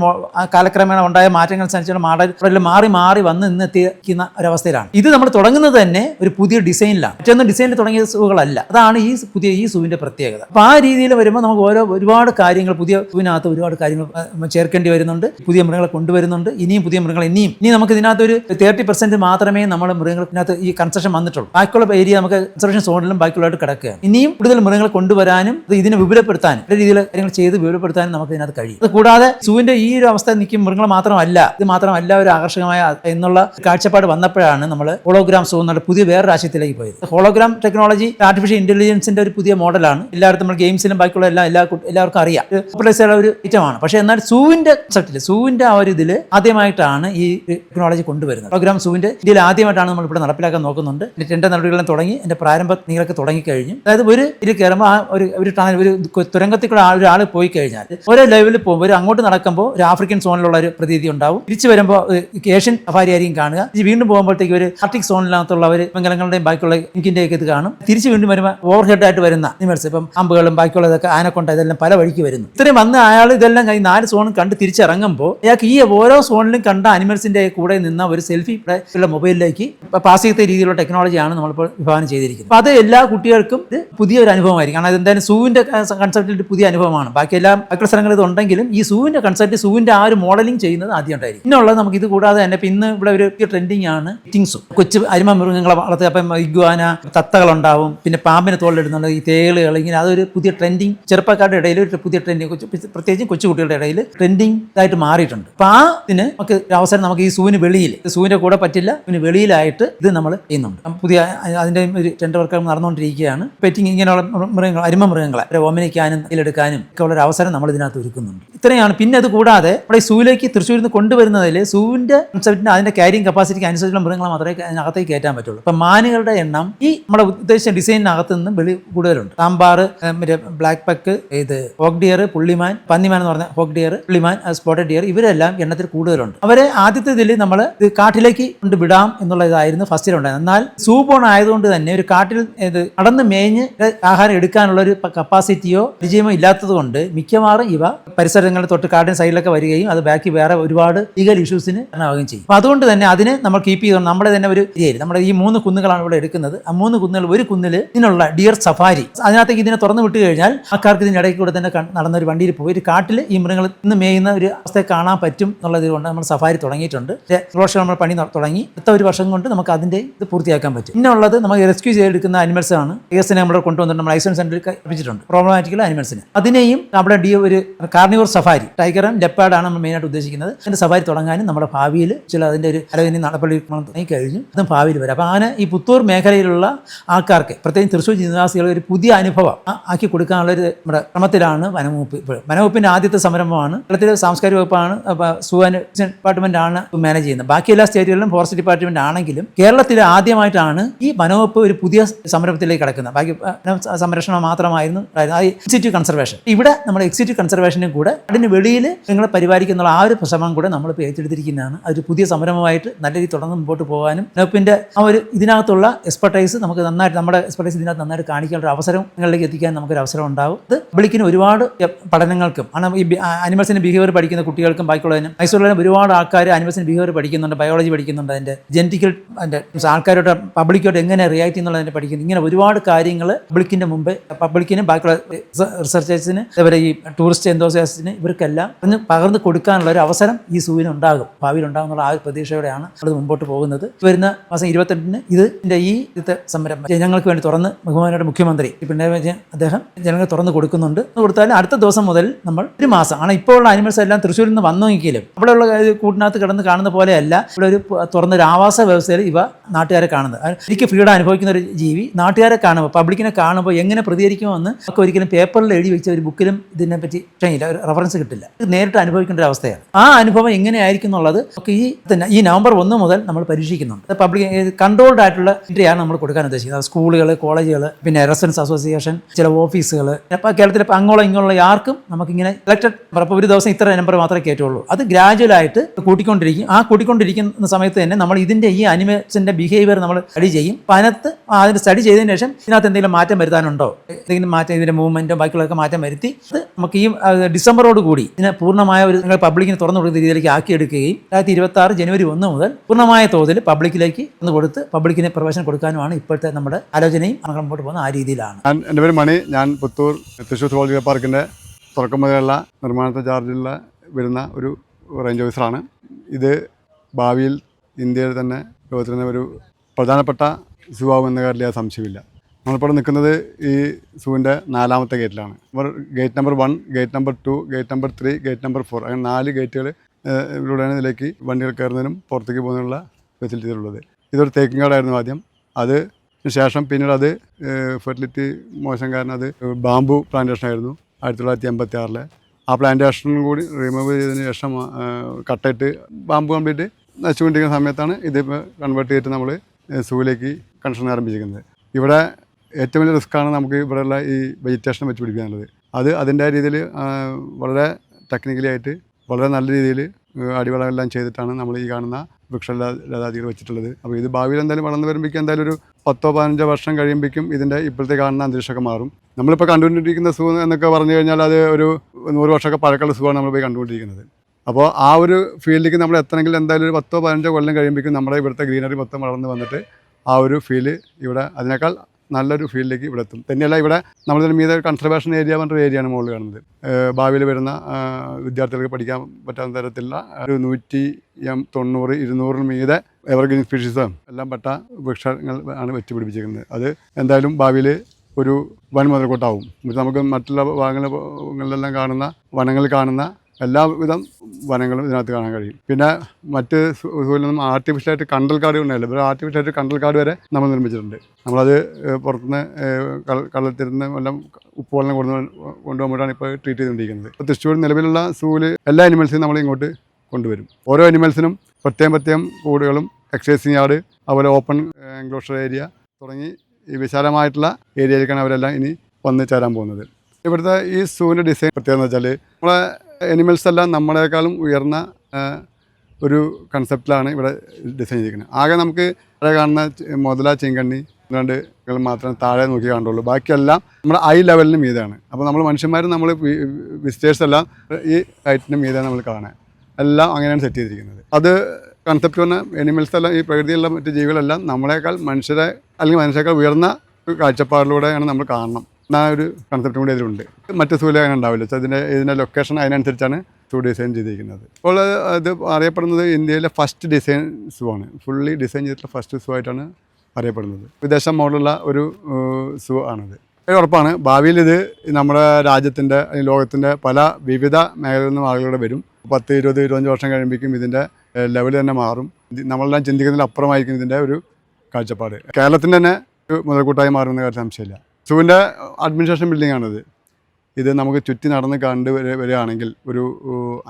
Speaker 2: കാലക്രമേണ ഉണ്ടായ മാറ്റങ്ങൾ അനുസരിച്ചുള്ള മോഡൽ മാറി മാറി വന്ന് ഇന്ന് എത്തിക്കുന്ന ഒരവസ്ഥയിലാണ്. ഇത് നമ്മൾ തുടങ്ങുന്നത് തന്നെ ഒരു പുതിയ ഡിസൈനിലാണ് മറ്റൊന്നും ഡിസൈനിൽ തുടങ്ങിയ സൂകളല്ല അതാണ് ഈ പുതിയ ഈ സൂവിന്റെ പ്രത്യേകത. അപ്പൊ ആ രീതിയിൽ വരുമ്പോൾ നമുക്ക് ഓരോ ഒരുപാട് കാര്യങ്ങൾ പുതിയ സൂവിനകത്ത് ഒരുപാട് കാര്യങ്ങൾ ചേർക്കേണ്ടി വരുന്നുണ്ട്. പുതിയ മൃഗങ്ങളെ കൊണ്ടുവരുന്നുണ്ട്. ഇനിയും പുതിയ മൃഗങ്ങൾ ഇനിയും. ഇനി നമുക്ക് ഇതിനകത്ത് ഒരു തേർട്ടി പെർസെന്റ് മാത്രമേ നമ്മൾ മൃഗങ്ങൾക്കകത്ത് ഈ കൺസ്ട്രക്ഷൻ വന്നിട്ടുള്ളൂ. ബാക്കിയുള്ള ഏരിയ നമുക്ക് കൺസ്ട്രക്ഷൻ സോണിലും ബാക്കിയുള്ളതായിട്ട് കിടക്കുക. ഇനിയും കൂടുതൽ മൃഗങ്ങളെ കൊണ്ടുവരാനും ഇത് ഇതിനെ വിപുലപ്പെടുത്താനും പല രീതിയിൽ കാര്യങ്ങൾ ചെയ്ത് വിപുലപ്പെടുത്താനും നമുക്ക് ഇതിനകത്ത് കഴിയും. അത് കൂടാതെ സൂവിന്റെ ഈ ഒരു അവസ്ഥ നിൽക്കും മൃഗങ്ങൾ മാത്രമല്ല ഇത് മാത്രമല്ല ഒരു ആകർഷകമായ എന്നുള്ള കാഴ്ചപ്പാട് വന്നപ്പോഴാണ് നമ്മൾ ഹോളോഗ്രാം സൂ എന്നുള്ള പുതിയ വേറൊരു ആശയത്തിലേക്ക് പോയത്. ഹോളോഗ്രാം ടെക്നോളജി ആർട്ടിഫിഷ്യൽ ഇന്റലിജൻസിന്റെ ഒരു പുതിയ മോഡലാണ്. എല്ലായിടത്തും നമ്മൾ ഗെയിംസിലും ബാക്കിയുള്ള എല്ലാ എല്ലാ എല്ലാവർക്കും അറിയാം. പോപ്പുലൈസ് ഒരു ഐറ്റമാണ്. പക്ഷേ എന്നാൽ സൂവിന്റെ കൺസെപ്റ്റിൽ സൂവിന്റെ ആ ഒരു ഇതിൽ ആദ്യമായിട്ടാണ് ഈ ടെക്നോളജി കൊണ്ടുവരുന്നത്. ഹോളോഗ്രാം സൂവിന്റെ ഇന്ത്യയിൽ ആദ്യമായിട്ടാണ് നമ്മൾ ഇവിടെ നടപ്പിലാക്കാൻ നോക്കുന്നുണ്ട്. ടെൻഡർ നടപടികളെല്ലാം തുടങ്ങി. എന്റെ പ്രാരംഭ നീങ്ങളൊക്കെ തുടങ്ങിക്കഴിഞ്ഞു അതായത് ഒരു ഇത് കയറുമ്പോൾ ആ ഒരു ഒരു ടണൽ ഒരു തുരങ്കത്തിൽ കൂടെ ഒരാൾ പോയി കഴിഞ്ഞാൽ ഓരോ ലെവലിൽ പോകുമ്പോൾ ഒരു അങ്ങോട്ട് നടക്കുമ്പോൾ ഒരു ആഫ്രിക്കൻ സോണിലുള്ള ഒരു പ്രതീതി ഉണ്ടാവും. തിരിച്ചു വരുമ്പോൾ ഏഷ്യൻ സഫാരി ആയിരിക്കും കാണുക. ഇത് വീണ്ടും പോകുമ്പോഴത്തേക്ക് ഒരു ആർട്ടിക് സോണിനകത്തുള്ള ഒരു മംഗലങ്ങളുടെയും ബാക്കിയുള്ള ഇങ്കിന്റെയൊക്കെ ഇത് കാണും. തിരിച്ചു വീണ്ടും വരുമ്പോൾ ഓവർ ഹെഡ് ആയിട്ട് വരുന്ന നിമിഷം ഇപ്പം അമ്പുകളും ബാക്കിയുള്ളതൊക്കെ ആനക്കൊണ്ട ഇതെല്ലാം പല വഴിക്ക് വരുന്നു. ഇത്രയും വന്ന അയാൾ ഇതെല്ലാം കഴിഞ്ഞ് നാല് സോണും കണ്ട് തിരിച്ചിറങ്ങുമ്പോൾ അയാൾക്ക് ഈ ഓരോ സോണിലും കണ്ട അനിമൽസിന്റെ കൂടെ നിന്ന ഒരു സെൽഫി ഉള്ള മൊബൈലിലേക്ക് പാസ് ചെയ്ത രീതിയിലുള്ള ടെക്നോളജിയാണ് നമ്മളിപ്പോൾ വിഭാവനം ചെയ്തിരിക്കുന്നത്. അപ്പോൾ അത് എല്ലാ കുട്ടികൾക്കും ഇത് പുതിയൊരു അനുഭവമായിരിക്കും. കാരണം അതെന്തായാലും സൂവിന്റെ കൺസെപ്റ്റിൽ ഒരു പുതിയ അനുഭവമാണ്. ബാക്കി എല്ലാ ബാക്കിയുള്ള സ്ഥലങ്ങളിൽ ഉണ്ടെങ്കിലും ഈ സൂവിന്റെ കൺസെപ്റ്റ് സൂവിന്റെ ആ ഒരു മോഡലിംഗ് ചെയ്യുന്നത് ആദ്യം ഉണ്ടായിരിക്കും. പിന്നുള്ളത് നമുക്ക് ഇത് കൂടാതെ തന്നെ ഇന്ന് ഇവിടെ ഒരു ട്രെൻഡിങ് ആണ് കിറ്റിങ്സും കൊച്ചു അരിമ മൃഗങ്ങളെ വളർത്തുക. അപ്പം ഇഗ്വാന തത്തകളുണ്ടാവും പിന്നെ പാമ്പിനെ തോളിലിടുന്നുണ്ട്. ഈ തേളുകൾ ഇങ്ങനെ അതൊരു പുതിയ ട്രെൻഡിങ് ചെറുപ്പക്കാരുടെ ഇടയിൽ ഒരു പുതിയ ട്രെൻഡിങ് കൊച്ചു പ്രത്യേകിച്ചും കൊച്ചുകുട്ടികളുടെ ഇടയിൽ ട്രെൻഡിങ് ആയിട്ട് മാറിയിട്ടുണ്ട്. അപ്പം ആ ഇതിന് നമുക്ക് അവസരം നമുക്ക് ഈ സൂവിന് വെളിയിൽ സൂവിന്റെ കൂടെ പറ്റില്ല ഇതിന് വെളിയിലായിട്ട് ഇത് നമ്മൾ ചെയ്യുന്നുണ്ട്. പുതിയ അതിന്റെ ഒരു ടെൻഡർ വർക്ക് നടന്നുകൊണ്ടിരിക്കുകയാണ്. പെറ്റിങ് ഇങ്ങനെയുള്ള മൃഗങ്ങൾ അരിമ മൃഗങ്ങളെ ഓമനിക്കാനും ഇതിലെടുക്കാനും ഒക്കെ ഉള്ള ഒരു അവസരം നമ്മൾ ഇതിനകത്ത് ഒരുക്കുന്നുണ്ട്. ഇത്രയാണ്. പിന്നെ അത് കൂടാതെ നമ്മുടെ ഈ സൂവിലേക്ക് തൃശ്ശൂരിൽ നിന്ന് കൊണ്ടുവരുന്നതിൽ സൂവിന്റെ കൺസെപ്റ്റിന് അതിന്റെ ക്യാരിങ് കപ്പാസിറ്റിക്ക് അനുസരിച്ചുള്ള മൃഗങ്ങളെ മാത്രമേ അതിനകത്തേക്ക് കയറ്റാൻ പറ്റുള്ളൂ. അപ്പം മാനുകളുടെ എണ്ണം ഈ നമ്മുടെ ഉദ്ദേശിച്ച ഡിസൈനിനകത്ത് നിന്ന് വെളി കൂടുതലുണ്ട്. സാമ്പാർ മറ്റേ ബ്ലാക്ക് പക്ക് ഇത് ഹോക്ക് ഡിയർ പുള്ളിമാൻ പന്നിമാൻ എന്ന് പറഞ്ഞ ഹോക്ക് ഡിയർ പുള്ളിമാൻ സ്പോട്ടഡ് ഡിയർ ഇവരെല്ലാം എണ്ണത്തിൽ കൂടുതലുണ്ട്. അവരെ ആദ്യത്തെ ഇതിൽ നമ്മൾ ഇത് കാട്ടിലേക്ക് കൊണ്ട് വിടാം എന്നുള്ള ഇതായിരുന്നു എന്നാൽ സൂബോൺ ആയതുകൊണ്ട് തന്നെ ഒരു കാട്ടിൽ ഇത് നടന്ന് മേഞ്ഞ് ആഹാരം എടുക്കാനുള്ള ഒരു കപ്പാസിറ്റിയോ പരിചയമോ ഇല്ലാത്തതുകൊണ്ട് മിക്കവാറും ഇവ പരിസരങ്ങളിൽ തൊട്ട് കാടിന് സൈഡിലൊക്കെ വരികയും അത് ബാക്കി വേറെ ഒരുപാട് ലീഗൽ ഇഷ്യൂസിന് കാരണമാവുകയും ചെയ്യും. അപ്പോൾ അതുകൊണ്ട് തന്നെ അതിനെ നമ്മൾ കീപ്പ് ചെയ്തുകൊണ്ട് നമ്മുടെ തന്നെ ഒരു ഏരിയ നമ്മുടെ ഈ മൂന്ന് കുന്നുകളാണ് ഇവിടെ എടുക്കുന്നത്. ആ മൂന്ന് കുന്നുകൾ ഒരു കുന്നിൽ ഇതിനുള്ള ഡിയർ സഫാരി അതിനകത്തേക്ക് ഇതിനെ തുറന്നു വിട്ടു കഴിഞ്ഞാൽ ആൾക്കാർക്ക് ഇതിന്റെ ഇടയ്ക്ക് കൂടെ തന്നെ നടന്ന ഒരു വണ്ടിയിൽ പോയി ഒരു കാട്ടിൽ ഈ മൃഗങ്ങൾ ഇന്ന് മേയുന്ന ഒരു അവസ്ഥയെ കാണാൻ പറ്റും എന്നുള്ളത് കൊണ്ട് നമ്മൾ സഫാരി തുടങ്ങിയിട്ടുണ്ട്. വർഷം നമ്മൾ പണി തുടങ്ങി അടുത്ത ഒരു വർഷം കൊണ്ട് നമുക്ക് അതിന്റെ ഇത് പൂർത്തിയാക്കാൻ പറ്റും. പിന്നെ ഉള്ളത് നമുക്ക് റെസ്ക്യൂ ചെയ്തെടുക്കുന്ന അനിമൽസ് ആണ്. കേസിനെ നമ്മൾ കൊണ്ടുവന്നിട്ട് നമ്മൾ ഐസോൺ സെന്ററിൽ കഴിപ്പിച്ചിട്ടുണ്ട് പ്രോബ്ലമാറ്റിക്കൽ അനിമൽസിന് അതിനെയും നമ്മുടെ ഡി ഒരു കാർണിവർ സഫാരി ടൈഗറും ലെപ്പാഡാണ് നമ്മൾ മെയിനായിട്ട് ഉദ്ദേശിക്കുന്നത്. അതിന്റെ സഫാരി തുടങ്ങാനും നമ്മുടെ ഭാവിയിൽ ചില അതിന്റെ ഒരു അലവിന് നടപടി കഴിഞ്ഞു അതും ഭാവിയിൽ വരും. അപ്പോൾ അങ്ങനെ ഈ പുത്തൂർ മേഖലയിലുള്ള ആൾക്കാർക്ക് പ്രത്യേകിച്ച് തൃശ്ശൂർ നിവാസികൾ ഒരു പുതിയ അനുഭവം ആക്കി കൊടുക്കാനുള്ള ഒരു നമ്മുടെ ക്രമത്തിലാണ് വനംവകുപ്പ് ഇപ്പോൾ വനംവകുപ്പിന്റെ ആദ്യത്തെ സംരംഭമാണ്. കേരളത്തിലെ സാംസ്കാരിക വകുപ്പാണ് സുവാന് ഡിപ്പാർട്ട്മെന്റ് ആണ് മാനേജ് ചെയ്യുന്നത്. ബാക്കി എല്ലാ സ്റ്റേറ്റുകളിലും ഫോറസ്റ്റ് ഡിപ്പാർട്ട്മെന്റ് ആണെങ്കിലും കേരളത്തിൽ ആദ്യമായിട്ടാണ് ഈ വനവകുപ്പ് ഒരു പുതിയ സംരംഭത്തിലേക്ക് കിടക്കുന്നത് ബാക്കി സംരക്ഷണം മാത്രമായിരുന്നു. എക്സിറ്റീവ് കൺസർവേഷൻ ഇവിടെ നമ്മുടെ എക്സിറ്റീവ് കൺസർവേഷനും കൂടെ അതിന് വെളിയിൽ നിങ്ങളെ പരിപാലിക്കുന്നുള്ള ആ ഒരു ശ്രമം കൂടെ നമ്മൾ ഏറ്റെടുത്തിരിക്കുന്നതാണ്. അതൊരു പുതിയ സംരംഭമായിട്ട് നല്ല രീതിയിൽ തുടർന്ന് മുമ്പോട്ട് പോകാനും വകുപ്പിന്റെ ആ ഒരു ഇതിനകത്തുള്ള എക്സ്പെർട്ടൈസ് നമുക്ക് നന്നായിട്ട് നമ്മുടെ എക്സ്പെർട്ടൈസ് ഇതിനകത്ത് നന്നായിട്ട് കാണിക്കാനുള്ള അവസരം നിങ്ങളിലേക്ക് എത്തിക്കാൻ നമുക്കൊരു അവസരം ഉണ്ടാവും. ഇത് വിളിക്കുന്ന ഒരുപാട് പഠനങ്ങൾക്കും കാരണം ഈ അനിമൽസിന്റെ ബിഹേവിയർ പഠിക്കുന്ന കുട്ടികൾക്കും ബാക്കിയുള്ളതിനും മൈസൂരിലും ഒരുപാട് ആൾക്കാർ അനിമൽസിന്റെ ബിഹേവിയർ പഠിക്കുന്നുണ്ട് ബയോളജി പഠിക്കുന്നുണ്ട് അതിന്റെ ജനറ്റിക്കൽ അതിന്റെ ആൾക്കാരോട് പബ്ലിക്കോട് എങ്ങനെ റിയാക്ട് ചെയ്യുന്നുള്ളതിനെ പഠിക്കുന്നു. ഇങ്ങനെ ഒരുപാട് കാര്യങ്ങൾ പബ്ലിക്കിന്റെ മുമ്പ് പബ്ലിക്കിനും ബാക്കിയുള്ള റിസർച്ചേഴ്സിന് അതേപോലെ ഈ ടൂറിസ്റ്റ് എന്തോസിയാസിന് ഇവർക്കെല്ലാം ഒന്ന് പകർന്നു കൊടുക്കാനുള്ള ഒരു അവസരം ഈ സൂവിന് ഉണ്ടാകും. ഭാവിയിൽ ഉണ്ടാകും എന്നുള്ള ആ ഒരു പ്രതീക്ഷയോടെയാണ് അത് മുമ്പോട്ട് പോകുന്നത്. വരുന്ന മാസം ഇരുപത്തെട്ടിന് ഇതിന്റെ ഈ ഇത്തെ സംരംഭം ജനങ്ങൾക്ക് വേണ്ടി തുറന്ന് ബഹുമാനയുടെ മുഖ്യമന്ത്രി പിണറായി വിജയൻ അദ്ദേഹം ജനങ്ങൾ തുറന്ന് കൊടുക്കുന്നുണ്ട്. കൊടുത്താൽ അടുത്ത ദിവസം മുതൽ നമ്മൾ ഒരു മാസം ആണ് ഇപ്പോൾ ഉള്ള ആനിമൽസ് എല്ലാം തൃശ്ശൂരിൽ നിന്ന് വന്നെങ്കിലും അവിടെയുള്ള ഇത് കൂട്ടിനകത്ത് കിടന്ന് കാണുന്ന പോലെയല്ല. ഇവിടെ ഒരു തുറന്നൊരു തുറന്ന ആവാസ വ്യവസ്ഥയിൽ ഇവ നാട്ടുകാരെ കാണുന്നത്. എനിക്ക് ഫ്രീഡം അനുഭവിക്കുന്ന ഒരു ജീവി നാട്ടുകാരെ കാണുമ്പോൾ പബ്ലിക്കിനെ കാണുമ്പോൾ എങ്ങനെ പ്രതികരിക്കുമെന്ന് ഒക്കെ ഒരിക്കലും പേപ്പറിൽ എഴുതി വെച്ച ഒരു ബുക്കിലും ഇതിനെപ്പറ്റി ഇല്ല ഒരു റെഫറൻസ് കിട്ടില്ല. നേരിട്ട് അനുഭവിക്കേണ്ട ഒരു അവസ്ഥയാണ്. ആ അനുഭവം എങ്ങനെയായിരിക്കും എന്നുള്ളത് ഒക്കെ ഈ തന്നെ ഈ നവംബർ ഒന്ന് മുതൽ നമ്മൾ പരീക്ഷിക്കുന്നുണ്ട്. പബ്ലിക് കൺട്രോൾഡ് ആയിട്ടുള്ള എൻട്രിയാണ് നമ്മൾ കൊടുക്കാൻ ഉദ്ദേശിക്കുന്നത്. സ്കൂളുകൾ കോളേജുകൾ പിന്നെ റെസിഡൻസ് അസോസിയേഷൻ ചില ഓഫീസുകൾ അപ്പോൾ കേരളത്തിൽ ഇപ്പം അങ്ങോളം ഇങ്ങോളം ആർക്കും നമുക്കിങ്ങനെ ഇലക്ടഡ് അപ്പോൾ ഒരു ദിവസം ഇത്ര നമ്പർ മാത്രമേ കയറ്റുള്ളൂ അത് ഗ്രാജുവലായിട്ട് കൂട്ടിക്കൊണ്ടിരിക്കും. ആ കൂട്ടിക്കൊണ്ടിരിക്കുന്ന സമയത്ത് തന്നെ നമ്മൾ ഇതിന്റെ ഈ അനിമേഷന്റെ ബിഹേവിയർ നമ്മൾ സ്റ്റഡി ചെയ്യും. അപ്പം അതിനകത്ത് അതിന് സ്റ്റഡി ചെയ്തതിന് ശേഷം ഇതിനകത്ത് എന്തെങ്കിലും മാറ്റം വരുത്താനുണ്ടോ? എന്തെങ്കിലും മാറ്റം ഇതിന്റെ മൂവ്മെന്റോ ബാക്കിയുള്ളതൊക്കെ മാറ്റം വരുത്തി അത് നമുക്ക് ഈ ഡിസംബറോട് കൂടി ഇതിനെ പൂർണമായ ഒരു നിങ്ങൾ പബ്ലിക്കിന് തുറന്നു കൊടുക്കുന്ന രീതിയിലേക്ക് ആക്കിയെടുക്കുകയും രണ്ടായിരത്തി ഇരുപത്തി ആറ് ജനുവരി ഒന്ന് മുതൽ പൂർണമായ തോതിൽ പബ്ലിക്കിലേക്ക് ഒന്ന് കൊടുത്ത് പബ്ലിക്കിന് പ്രവേശനം കൊടുക്കാനുമാണ് ഇപ്പോഴത്തെ നമ്മുടെ ആലോചനയും അങ്ങനെ മുമ്പോട്ട് പോകുന്ന ആ രീതിയിലാണ്.
Speaker 3: എന്റെ പേര് മണി. ഞാൻ പുത്തൂർ തൃശ്ശൂർ സുവോളജിക്കൽ പാർക്കിന്റെ തുടക്കം മുതലുള്ള നിർമ്മാണത്തെ ചാർജിലുള്ള വരുന്ന ഒരു റേഞ്ച് ഓഫീസറാണ് ഇത് ഭാവിയിൽ ഇന്ത്യയിൽ തന്നെ ലോകത്തിൽ തന്നെ ഒരു പ്രധാനപ്പെട്ട സൂ ആകുമെന്ന കാര്യത്തിൽ യാതൊരു സംശയമില്ല നമ്മളിപ്പോൾ നിൽക്കുന്നത് ഈ സൂവിന്റെ നാലാമത്തെ ഗേറ്റിലാണ് അവർ gate number one gate number two gate number three gate number four അങ്ങനെ നാല് ഗേറ്റുകൾ ഇതിലൂടെയാണ് ഇതിലേക്ക് വണ്ടികൾ കയറുന്നതിനും പുറത്തേക്ക് പോകുന്നതിനുള്ള ഫെസിലിറ്റികളുള്ളത് ഇതൊരു തേക്കിൻ കാടായിരുന്നു ആദ്യം. അത് ശേഷം പിന്നീട് അത് ഫെർട്ടിലിറ്റി മോശം കാരണം അത് ബാംബു പ്ലാന്റേഷൻ ആയിരുന്നു ആയിരത്തി തൊള്ളായിരത്തി എൺപത്തി ആറിലെ ആ പ്ലാന്റേഷനും കൂടി റിമൂവ് ചെയ്തതിന് ശേഷം കട്ടായിട്ട് ബാംബു കംപ്ലീറ്റ് നശിച്ചുകൊണ്ടിരിക്കുന്ന സമയത്താണ് ഇത് കൺവേർട്ട് ചെയ്തിട്ട് നമ്മൾ സൂവിലേക്ക് കൺസ്ട്രക്ഷൻ ആരംഭിച്ചിരിക്കുന്നത്. ഇവിടെ ഏറ്റവും വലിയ റിസ്ക്കാണ് നമുക്ക് ഇവിടെയുള്ള ഈ വെജിറ്റേഷൻ വെച്ച് പിടിപ്പിക്കാനുള്ളത്. അത് അതിന്റെ രീതിയിൽ വളരെ ടെക്നിക്കലി ആയിട്ട് വളരെ നല്ല രീതിയിൽ അടിവളമെല്ലാം ചെയ്തിട്ടാണ് നമ്മൾ ഈ കാണുന്ന വൃക്ഷലതാദികൾ വെച്ചിട്ടുള്ളത്. അപ്പോൾ ഇത് ഭാവിയിൽ എന്തായാലും വളർന്നു വരുമ്പോഴേക്കും എന്തായാലും ഒരു പത്തോ പതിനഞ്ചോ വർഷം കഴിയുമ്പോഴേക്കും ഇതിന്റെ ഇപ്പോഴത്തെ കാണുന്ന അന്തരീക്ഷമൊക്കെ മാറും. നമ്മളിപ്പോൾ കണ്ടുകൊണ്ടിരിക്കുന്ന സൂ എന്നൊക്കെ പറഞ്ഞു കഴിഞ്ഞാൽ അത് ഒരു നൂറ് വർഷമൊക്കെ പഴക്കമുള്ള സൂവാണ് നമ്മൾ പോയി കണ്ടുകൊണ്ടിരിക്കുന്നത്. അപ്പോൾ ആ ഒരു ഫീൽഡിലേക്ക് നമ്മൾ എത്തണമെങ്കിൽ എന്തായാലും ഒരു പത്തോ പതിനഞ്ചോ കൊല്ലം കഴിയുമ്പോഴേക്കും നമ്മുടെ ഇവിടുത്തെ ഗ്രീനറി മൊത്തം വളർന്ന് വന്നിട്ട് ആ ഒരു ഫീൽ ഇവിടെ അതിനേക്കാൾ നല്ലൊരു ഫീൽഡിലേക്ക് ഇവിടെ എത്തും. തന്നെയല്ല ഇവിടെ നമ്മൾ മീത കൺസർവേഷൻ ഏരിയ പറഞ്ഞൊരു ഏരിയയാണ് മുകളിൽ കാണുന്നത്. ഭാവിയിൽ വരുന്ന വിദ്യാർത്ഥികൾക്ക് പഠിക്കാൻ പറ്റാവുന്ന തരത്തിലുള്ള ഒരു നൂറ്റി എം തൊണ്ണൂറ് ഇരുന്നൂറിന് മീതെ എവർഗ്രീൻ സ്പീഷീസും എല്ലാം പെട്ട വൃക്ഷങ്ങൾ ആണ് വെച്ച് പിടിപ്പിച്ചിരിക്കുന്നത് അത് എന്തായാലും ഭാവിയിൽ ഒരു വൻ മുതൽക്കൂട്ടാവും. നമുക്ക് മറ്റുള്ള ഭാഗങ്ങളിലെല്ലാം കാണുന്ന വനങ്ങളിൽ കാണുന്ന എല്ലാവിധം വനങ്ങളും ഇതിനകത്ത് കാണാൻ കഴിയും. പിന്നെ മറ്റ് സൂര്യനൊന്നും നിന്നും ആർട്ടിഫിഷ്യലായിട്ട് കണ്ടൽ കാട് ഉണ്ടായില്ല? ഇവിടെ ആർട്ടിഫിഷ്യലായിട്ട് കണ്ടൽ കാട് വരെ നമ്മൾ നിർമ്മിച്ചിട്ടുണ്ട്. നമ്മളത് പുറത്തുനിന്ന് കള്ളത്തിരുന്ന് എല്ലാം ഉപ്പുവെള്ളം കൊണ്ടു കൊണ്ടുപോകുമ്പോഴാണ് ഇപ്പോൾ ട്രീറ്റ് ചെയ്തുകൊണ്ടിരിക്കുന്നത്. ഇപ്പോൾ തൃശ്ശൂർ നിലവിലുള്ള സൂൽ എല്ലാ അനിമൽസിനും നമ്മൾ ഇങ്ങോട്ട് കൊണ്ടുവരും. ഓരോ അനിമൽസിനും പ്രത്യേകം പ്രത്യേകം കൂടുകളും എക്സൈസിങ് യാർഡ് അതുപോലെ ഓപ്പൺ എൻക്ലോഷർ ഏരിയ തുടങ്ങി ഈ വിശാലമായിട്ടുള്ള ഏരിയയിലേക്കാണ് അവരെല്ലാം ഇനി വന്ന് ചേരാൻ പോകുന്നത്. ഇവിടുത്തെ ഈ സൂവിന്റെ ഡിസൈൻ പ്രത്യേകത എന്ന് വെച്ചാൽ നമ്മളെ അനിമൽസ് എല്ലാം നമ്മളെക്കാളും ഉയർന്ന ഒരു കൺസെപ്റ്റിലാണ് ഇവിടെ ഡിസൈൻ ചെയ്തിരിക്കുന്നത്. ആകെ നമുക്ക് ഇവിടെ കാണുന്ന മുതല ചീങ്കണ്ണി രണ്ട് മാത്രമേ താഴെ നോക്കി കാണുള്ളൂ ബാക്കിയെല്ലാം നമ്മുടെ ഐ ലെവലിന് മീതാണ്. അപ്പോൾ നമ്മൾ മനുഷ്യന്മാർ നമ്മൾ വിസിറ്റേഴ്സ് എല്ലാം ഈ ഹൈറ്റിന് മീതാണ് നമ്മൾ കാണാൻ എല്ലാം അങ്ങനെയാണ് സെറ്റ് ചെയ്തിരിക്കുന്നത്. അത് കൺസെപ്റ്റ് പറഞ്ഞാൽ എനിമൽസ് എല്ലാം ഈ പ്രകൃതിയുള്ള മറ്റ് ജീവികളെല്ലാം നമ്മളെക്കാൾ മനുഷ്യരെ അല്ലെങ്കിൽ മനുഷ്യരെക്കാൾ ഉയർന്ന കാഴ്ചപ്പാടിലൂടെയാണ് നമ്മൾ കാണണം. എന്ന ഒരു കൺസെപ്റ്റും കൂടി ഇതിലുണ്ട്. മറ്റ് സൂല അങ്ങനെ ഉണ്ടാവില്ല. ഇതിന്റെ ഇതിന്റെ ലൊക്കേഷൻ അതിനനുസരിച്ചാണ് സൂ ഡിസൈൻ ചെയ്തിരിക്കുന്നത്. അപ്പോൾ അത് അറിയപ്പെടുന്നത് ഇന്ത്യയിലെ ഫസ്റ്റ് ഡിസൈൻ സൂ ആണ്. ഫുള്ളി ഡിസൈൻ ചെയ്തിട്ടുള്ള ഫസ്റ്റ് സൂ ആയിട്ടാണ് അറിയപ്പെടുന്നത്. വിദേശ മോഡലുള്ള ഒരു സൂ ആണത്. ഉറപ്പാണ്. ഭാവിയിൽ ഇത് നമ്മുടെ രാജ്യത്തിന്റെ ലോകത്തിന്റെ പല വിവിധ മേഖലകളിൽ നിന്നും ആളുകളുടെ വരും. പത്ത് ഇരുപത് ഇരുപത്തഞ്ച് വർഷം കഴിയുമ്പോഴേക്കും ഇതിന്റെ ലെവൽ തന്നെ മാറും. നമ്മളെല്ലാം ചിന്തിക്കുന്നതിൽ അപ്പുറമായിരിക്കും ഇതിന്റെ ഒരു കാഴ്ചപ്പാട്. കേരളത്തിന്റെ തന്നെ മുതൽക്കൂട്ടായി മാറുമെന്ന കാര്യം സംശയമില്ല. സൂവിന്റെ അഡ്മിനിസ്ട്രേഷൻ ബിൽഡിംഗ് ആണിത് ഇത് നമുക്ക് ചുറ്റി നടന്ന് കണ്ട് വരെ വരികയാണെങ്കിൽ ഒരു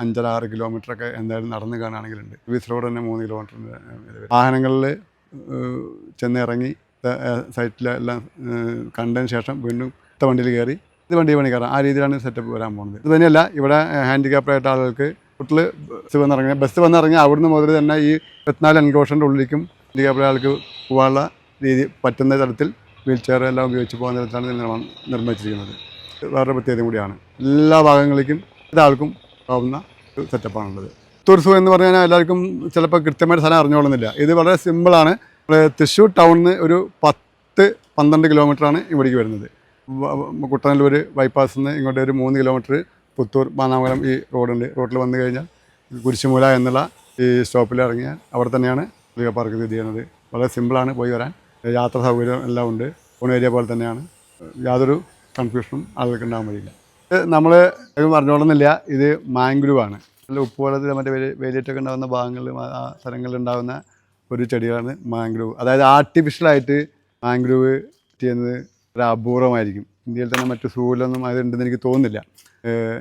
Speaker 3: അഞ്ചര ആറ് കിലോമീറ്റർ ഒക്കെ എന്തായാലും നടന്ന് കാണുകയാണെങ്കിലുണ്ട്. വിസ് റോഡ് തന്നെ മൂന്ന് കിലോമീറ്ററിന്റെ വാഹനങ്ങളിൽ ചെന്ന് ഇറങ്ങി സൈറ്റിലെല്ലാം കണ്ടതിന് ശേഷം വീണ്ടും ഇത്ത വണ്ടിയിൽ കയറി ഇത് വണ്ടി പണി കയറാം. ആ രീതിയിലാണ് സെറ്റപ്പ് വരാൻ പോകുന്നത് ഇത് തന്നെയല്ല ഇവിടെ ഹാൻഡിക്യാപ്ഡായിട്ട് ആളുകൾക്ക് കുട്ടിൽ ബസ് വന്നിറങ്ങി ബസ് വന്നിറങ്ങി അവിടുന്ന് മുതൽ തന്നെ ഈ ഇരുപത്തിനാല് എൻക്ലോഷറിന്റെ ഉള്ളിലേക്കും ഹാൻഡിക്യാപ്ഡ് ആൾക്ക് പോകാനുള്ള രീതി പറ്റുന്ന തരത്തിൽ വീൽ ചെയർ എല്ലാം ഉപയോഗിച്ച് പോകുന്ന ഇത് നിർമ്മാണം നിർമ്മിച്ചിരിക്കുന്നത്. വേറെ പ്രത്യേകത കൂടിയാണ്. എല്ലാ ഭാഗങ്ങളിലേക്കും ഒരാൾക്കും ആവുന്ന സെറ്റപ്പാണുള്ളത് തുർസു എന്ന് പറഞ്ഞാൽ എല്ലാവർക്കും ചിലപ്പോൾ കൃത്യമായിട്ട് സ്ഥലം അറിഞ്ഞോളുന്നില്ല ഇത് വളരെ സിമ്പിളാണ്. തൃശ്ശൂർ ടൗണിൽ നിന്ന് ഒരു പത്ത് പന്ത്രണ്ട് കിലോമീറ്ററാണ് ഇവിടേക്ക് വരുന്നത്. കുട്ടനല്ലൂർ ബൈപ്പാസിൽ നിന്ന് ഇങ്ങോട്ട് ഒരു മൂന്ന് കിലോമീറ്റർ പുത്തൂർ മാനാമംഗലം ഈ റോഡുണ്ട്. റോഡിൽ വന്നു കഴിഞ്ഞാൽ കുരിശുമൂല എന്നുള്ള ഈ സ്റ്റോപ്പിൽ ഇറങ്ങിയാൽ അവിടെ തന്നെയാണ് പാർക്ക് സ്ഥിതി ചെയ്യുന്നത്. വളരെ സിമ്പിളാണ് പോയി വരാൻ. യാത്രാ സൗകര്യം എല്ലാം ഉണ്ട്. പൂണ ഏരിയ പോലെ തന്നെയാണ്. യാതൊരു കൺഫ്യൂഷനും ആളുകൾക്ക് ഉണ്ടാകാൻ വഴിയില്ല. നമ്മൾ പറഞ്ഞോളുന്നില്ല ഇത് മാംഗ്രൂവാണ് നല്ല ഉപ്പ് ഉപ്പുവെള്ളത്തിൽ മറ്റേ വേലി വേലിയേറ്റൊക്കെ ഉണ്ടാകുന്ന ഭാഗങ്ങളിൽ ആ- സ്ഥലങ്ങളിൽ ഉണ്ടാകുന്ന ഒരു ചെടികളാണ് മാംഗ്രൂവ് അതായത് ആർട്ടിഫിഷ്യലായിട്ട് മാംഗ്രൂവ് ചെയ്യുന്നത് ഒരു അപൂർവമായിരിക്കും. ഇന്ത്യയിൽ തന്നെ മറ്റു സൂവിലൊന്നും അതുണ്ടെന്ന് എനിക്ക് തോന്നുന്നില്ല.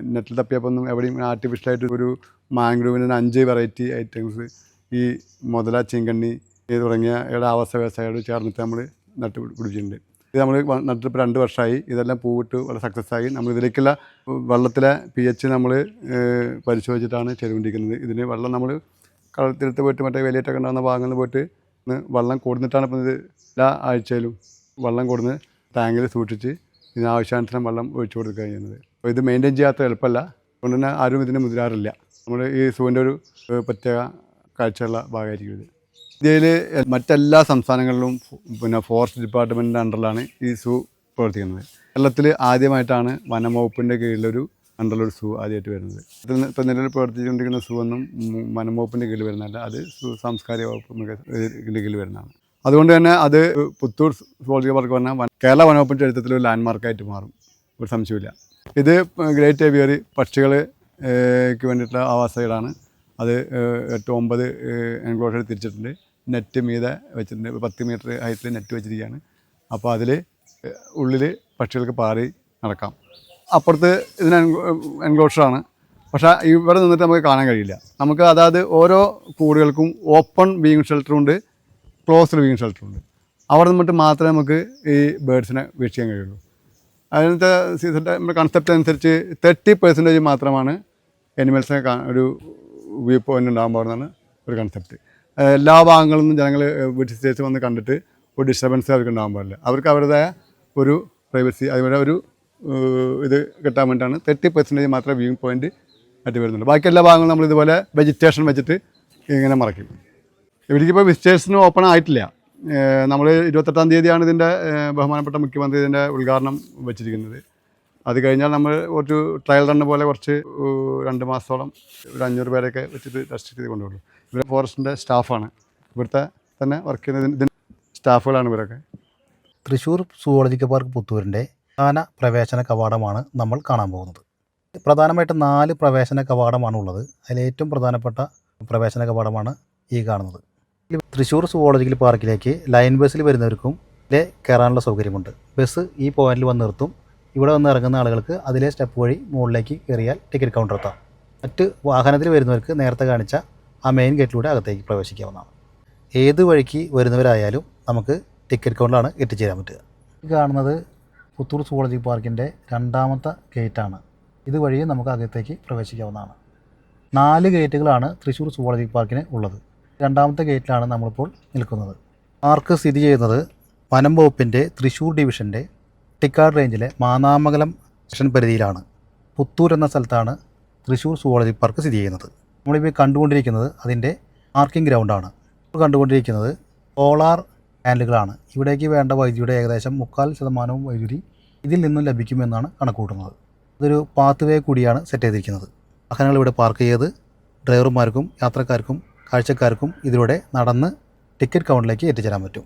Speaker 3: നെറ്റിൽ തപ്പിയപ്പോൾ ഒന്നും എവിടെയും ആർട്ടിഫിഷ്യലായിട്ട് ഒരു മാംഗ്രൂവിന്റെ അഞ്ച് വെറൈറ്റി ഐറ്റംസ് ഈ മുതല ചെങ്കണ്ണി ഇത് തുടങ്ങിയ ഇവിടെ ആവാസ വ്യവസായയോട് ചേർന്നിട്ട് നമ്മൾ നട്ട് പിടിപ്പിച്ചിട്ടുണ്ട് ഇത് നമ്മൾ നട്ടിപ്പോൾ രണ്ട് വർഷമായി ഇതെല്ലാം പൂവിട്ട് വളരെ സക്സസ് ആയി നമ്മൾ ഇതിലേക്കുള്ള വെള്ളത്തിലെ പി എച്ച് നമ്മൾ പരിശോധിച്ചിട്ടാണ് ചെയ്തുകൊണ്ടിരിക്കുന്നത്. ഇതിന് വെള്ളം നമ്മൾ കളത്തിലെടുത്ത് പോയിട്ട് മറ്റേ വിലയിട്ടൊക്കെ ഉണ്ടാകുന്ന ഭാഗങ്ങളിൽ പോയിട്ട് വെള്ളം കൊടുന്നിട്ടാണ് ഇപ്പം ഇത് എല്ലാ ആഴ്ചയിലും വെള്ളം കൊടുന്ന് ടാങ്കിൽ സൂക്ഷിച്ച് ഇതിന് ആവശ്യാനുസരണം വെള്ളം ഒഴിച്ചു കൊടുക്കുക ചെയ്യുന്നത് അപ്പോൾ ഇത് മെയിന്റെയിൻ ചെയ്യാത്ത എളുപ്പമല്ല. അതുകൊണ്ട് തന്നെ ആരും ഇതിനെ മുതിരാറില്ല. നമ്മൾ ഈ സൂവിന്റെ ഒരു പ്രത്യേക കാഴ്ചയുള്ള ഭാഗമായിരിക്കും ഇത്. ഇന്ത്യയിൽ മറ്റെല്ലാ സംസ്ഥാനങ്ങളിലും പിന്നെ ഫോറസ്റ്റ് ഡിപ്പാർട്ട്മെന്റിന്റെ അണ്ടറിലാണ് ഈ സൂ പ്രവർത്തിക്കുന്നത്. കേരളത്തിൽ ആദ്യമായിട്ടാണ് വനം വകുപ്പിന്റെ കീഴിലൊരു അണ്ടറിലൊരു സൂ ആദ്യമായിട്ട് വരുന്നത്. ഇപ്പം നിലവിൽ പ്രവർത്തിച്ചുകൊണ്ടിരിക്കുന്ന സൂ ഒന്നും വനം വകുപ്പിന്റെ കീഴിൽ വരുന്നതല്ല. അത് സൂ സാംസ്കാരിക വകുപ്പ് കീഴിൽ വരുന്നതാണ്. അതുകൊണ്ട് തന്നെ അത് പുത്തൂർ സോളജി പാർക്ക് പറഞ്ഞാൽ കേരള വനവകുപ്പിന്റെ ചരിത്രത്തിൽ ഒരു ലാൻഡ്മാർക്കായിട്ട് മാറും. ഒരു സംശയമില്ല ഇത് ഗ്രേറ്റ് ഏവിയറി പക്ഷികൾക്ക് വേണ്ടിയിട്ടുള്ള ആവാസ വീടാണ് അത് എട്ട് ഒമ്പത് എൻക്ലോഷർ തിരിച്ചിട്ടുണ്ട്. നെറ്റ് മീതെ വെച്ചിട്ടുണ്ട്. പത്ത് മീറ്റർ ഹൈറ്റിൽ നെറ്റ് വെച്ചിരിക്കുകയാണ്. അപ്പോൾ അതിൽ ഉള്ളിൽ പക്ഷികൾക്ക് പാറി നടക്കാം. അപ്പുറത്ത് ഇതിന് എൻക്ലോഷറാണ് പക്ഷേ ഇവിടെ നിന്നിട്ട് നമുക്ക് കാണാൻ കഴിയില്ല. നമുക്ക് അതായത് ഓരോ കൂടുകൾക്കും ഓപ്പൺ ബീങ് ഷെൽട്ടറുണ്ട് ക്ലോസ്ഡ് ബീങ് ഷെൽട്ടറുണ്ട് അവിടെ നിന്നിട്ട് മാത്രമേ നമുക്ക് ഈ ബേഡ്സിനെ വീക്ഷിക്കാൻ കഴിയുള്ളൂ. അതിനകത്തെ സീസണിന്റെ നമ്മുടെ കൺസെപ്റ്റ് അനുസരിച്ച് തേർട്ടി പെർസെന്റേജ് മാത്രമാണ് എനിമൽസിനെ ഒരു വ്യൂ പോയിന്റ് ഉണ്ടാകാൻ എന്നാണ് ഒരു കൺസെപ്റ്റ് എല്ലാ ഭാഗങ്ങളിൽ നിന്നും ജനങ്ങൾ വിസിറ്റേഴ്സ് വന്ന് കണ്ടിട്ട് ഒരു ഡിസ്റ്റർബൻസ് അവർക്ക് ഉണ്ടാകാൻ പാടില്ല. അവർക്ക് അവരുടേതായ ഒരു പ്രൈവസി അതുപോലെ ഒരു ഇത് കിട്ടാൻ വേണ്ടിയിട്ടാണ് തേർട്ടി പെർസെന്റേജ് മാത്രമേ വ്യൂ പോയിന്റ് ആയിട്ട് വരുന്നുള്ളൂ ബാക്കി എല്ലാ ഭാഗങ്ങളും നമ്മൾ ഇതുപോലെ വെജിറ്റേഷൻ വെച്ചിട്ട് ഇങ്ങനെ മറയ്ക്കും. ഇവിടേക്ക് ഇപ്പോൾ വിസിറ്റേഴ്സിന് ഓപ്പൺ ആയിട്ടില്ല നമ്മൾ ഇരുപത്തെട്ടാം തീയതിയാണ് ഇതിന്റെ ബഹുമാനപ്പെട്ട മുഖ്യമന്ത്രി ഇതിന്റെ ഉദ്ഘാടനം വെച്ചിരിക്കുന്നത്. അത് കഴിഞ്ഞാൽ നമ്മൾ ഒരു ട്രയൽ റണ്ണ് പോലെ കുറച്ച് രണ്ട് മാസത്തോളം ഒരു അഞ്ഞൂറ് പേരൊക്കെ വെച്ചിട്ട് ടെസ്റ്റ് ചെയ്ത് കൊണ്ടുപോകും ഇവർ ഫോറസ്റ്റിന്റെ സ്റ്റാഫാണ്. ഇവിടുത്തെ തന്നെ വർക്ക് ചെയ്യുന്ന ഇതിന്റെ സ്റ്റാഫുകളാണ് ഇവരൊക്കെ.
Speaker 1: തൃശ്ശൂർ സുവോളജിക്കൽ പാർക്ക് പുത്തൂരിന്റെ പ്രധാന പ്രവേശന കവാടമാണ് നമ്മൾ കാണാൻ പോകുന്നത്. പ്രധാനമായിട്ടും നാല് പ്രവേശന കവാടമാണ് ഉള്ളത്. അതിൽ ഏറ്റവും പ്രധാനപ്പെട്ട പ്രവേശന കവാടമാണ് ഈ കാണുന്നത്. തൃശ്ശൂർ സുവോളജിക്കൽ പാർക്കിലേക്ക് ലൈൻ ബസ്സിൽ വരുന്നവർക്കും ഇതിലെ കയറാനുള്ള സൗകര്യമുണ്ട്. ബസ് ഈ പോയിന്റിൽ വന്ന് നിർത്തും. ഇവിടെ വന്ന് ഇറങ്ങുന്ന ആളുകൾക്ക് അതിലെ സ്റ്റെപ്പ് വഴി മുകളിലേക്ക് കയറിയാൽ ടിക്കറ്റ് കൗണ്ടർ എത്താം. മറ്റ് വാഹനത്തിൽ വരുന്നവർക്ക് നേരത്തെ കാണിച്ച ആ മെയിൻ ഗേറ്റിലൂടെ അകത്തേക്ക് പ്രവേശിക്കാവുന്നതാണ്. ഏത് വഴിക്ക് വരുന്നവരായാലും നമുക്ക് ടിക്കറ്റ് കൗണ്ടറാണ് എത്തിച്ചേരാൻ പറ്റുക. ഈ കാണുന്നത് പുത്തൂർ സുവോളജി പാർക്കിന്റെ രണ്ടാമത്തെ ഗേറ്റാണ് ഇതുവഴി നമുക്ക് അകത്തേക്ക് പ്രവേശിക്കാവുന്നതാണ്. നാല് ഗേറ്റുകളാണ് തൃശ്ശൂർ സുവോളജി പാർക്കിന് ഉള്ളത്. രണ്ടാമത്തെ ഗേറ്റിലാണ് നമ്മളിപ്പോൾ നിൽക്കുന്നത്. പാർക്ക് സ്ഥിതി ചെയ്യുന്നത് വനം വകുപ്പിന്റെ തൃശ്ശൂർ ഡിവിഷന്റെ ടിക്കാട് റേഞ്ചിലെ മാനാമംഗലം സെക്ഷൻ പരിധിയിലാണ്. പുത്തൂർ എന്ന സ്ഥലത്താണ് തൃശ്ശൂർ സുവോളജി പാർക്ക് സ്ഥിതി ചെയ്യുന്നത്. നമ്മളിപ്പോൾ കണ്ടുകൊണ്ടിരിക്കുന്നത് അതിന്റെ മാർക്കിംഗ് ഗ്രൗണ്ടാണ്. കണ്ടുകൊണ്ടിരിക്കുന്നത് സോളാർ പാനലുകളാണ് ഇവിടേക്ക് വേണ്ട വൈദ്യുതിയുടെ ഏകദേശം മുക്കാൽ ശതമാനവും വൈദ്യുതി ഇതിൽ നിന്നും ലഭിക്കുമെന്നാണ് കണക്കുകൂട്ടുന്നത് ഇതൊരു പാത്ത് വേ കൂടിയാണ് സെറ്റ് ചെയ്തിരിക്കുന്നത്. വാഹനങ്ങൾ ഇവിടെ പാർക്ക് ചെയ്ത് ഡ്രൈവർമാർക്കും യാത്രക്കാർക്കും കാഴ്ചക്കാർക്കും ഇതിലൂടെ നടന്ന് ടിക്കറ്റ് കൗണ്ടിലേക്ക് എത്തിച്ചേരാൻ പറ്റും.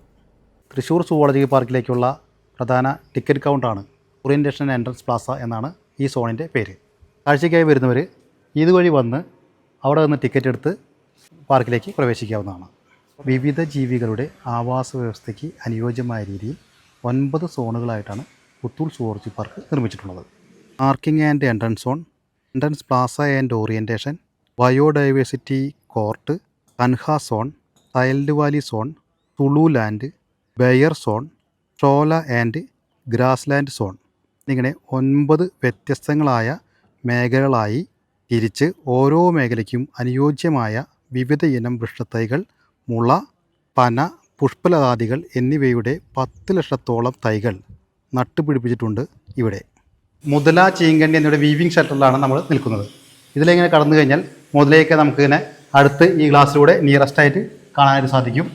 Speaker 1: തൃശ്ശൂർ സുവോളജി പാർക്കിലേക്കുള്ള പ്രധാന ടിക്കറ്റ് കൗണ്ടാണ് ഓറിയന്റേഷൻ എൻട്രൻസ് പ്ലാസ എന്നാണ് ഈ സോണിന്റെ പേര്. കാഴ്ചയ്ക്കായി വരുന്നവർ ഇതുവഴി വന്ന് അവിടെ നിന്ന് ടിക്കറ്റ് എടുത്ത് പാർക്കിലേക്ക് പ്രവേശിക്കാവുന്നതാണ്. വിവിധ ജീവികളുടെ ആവാസ വ്യവസ്ഥയ്ക്ക് അനുയോജ്യമായ രീതിയിൽ ഒൻപത് സോണുകളായിട്ടാണ് Puthur zoology park നിർമ്മിച്ചിട്ടുള്ളത്. Parking and entrance zone entrance plaza and orientation biodiversity court Kanha zone child valley zone Tulu land bear zone shola and grassland zone ഇങ്ങനെ ഒൻപത് വ്യത്യസ്തങ്ങളായ മേഖലകളായി തിരിച്ച് ഓരോ മേഖലയ്ക്കും അനുയോജ്യമായ വിവിധ ഇനം വൃക്ഷത്തൈകൾ മുള പന പുഷ്പലതാദികൾ എന്നിവയുടെ പത്ത് ലക്ഷത്തോളം തൈകൾ നട്ടുപിടിപ്പിച്ചിട്ടുണ്ട് ഇവിടെ. മുതല ചീങ്കണ്ണി എന്നിവയുടെ വീവിങ് ഷട്ടറിലാണ് നമ്മൾ നിൽക്കുന്നത്. ഇതിലിങ്ങനെ കടന്നു കഴിഞ്ഞാൽ മുതലയൊക്കെ നമുക്കിങ്ങനെ അടുത്ത് ഈ ഗ്ലാസ്സിലൂടെ നിയറസ്റ്റ് ആയിട്ട് കാണാനായിട്ട് സാധിക്കും.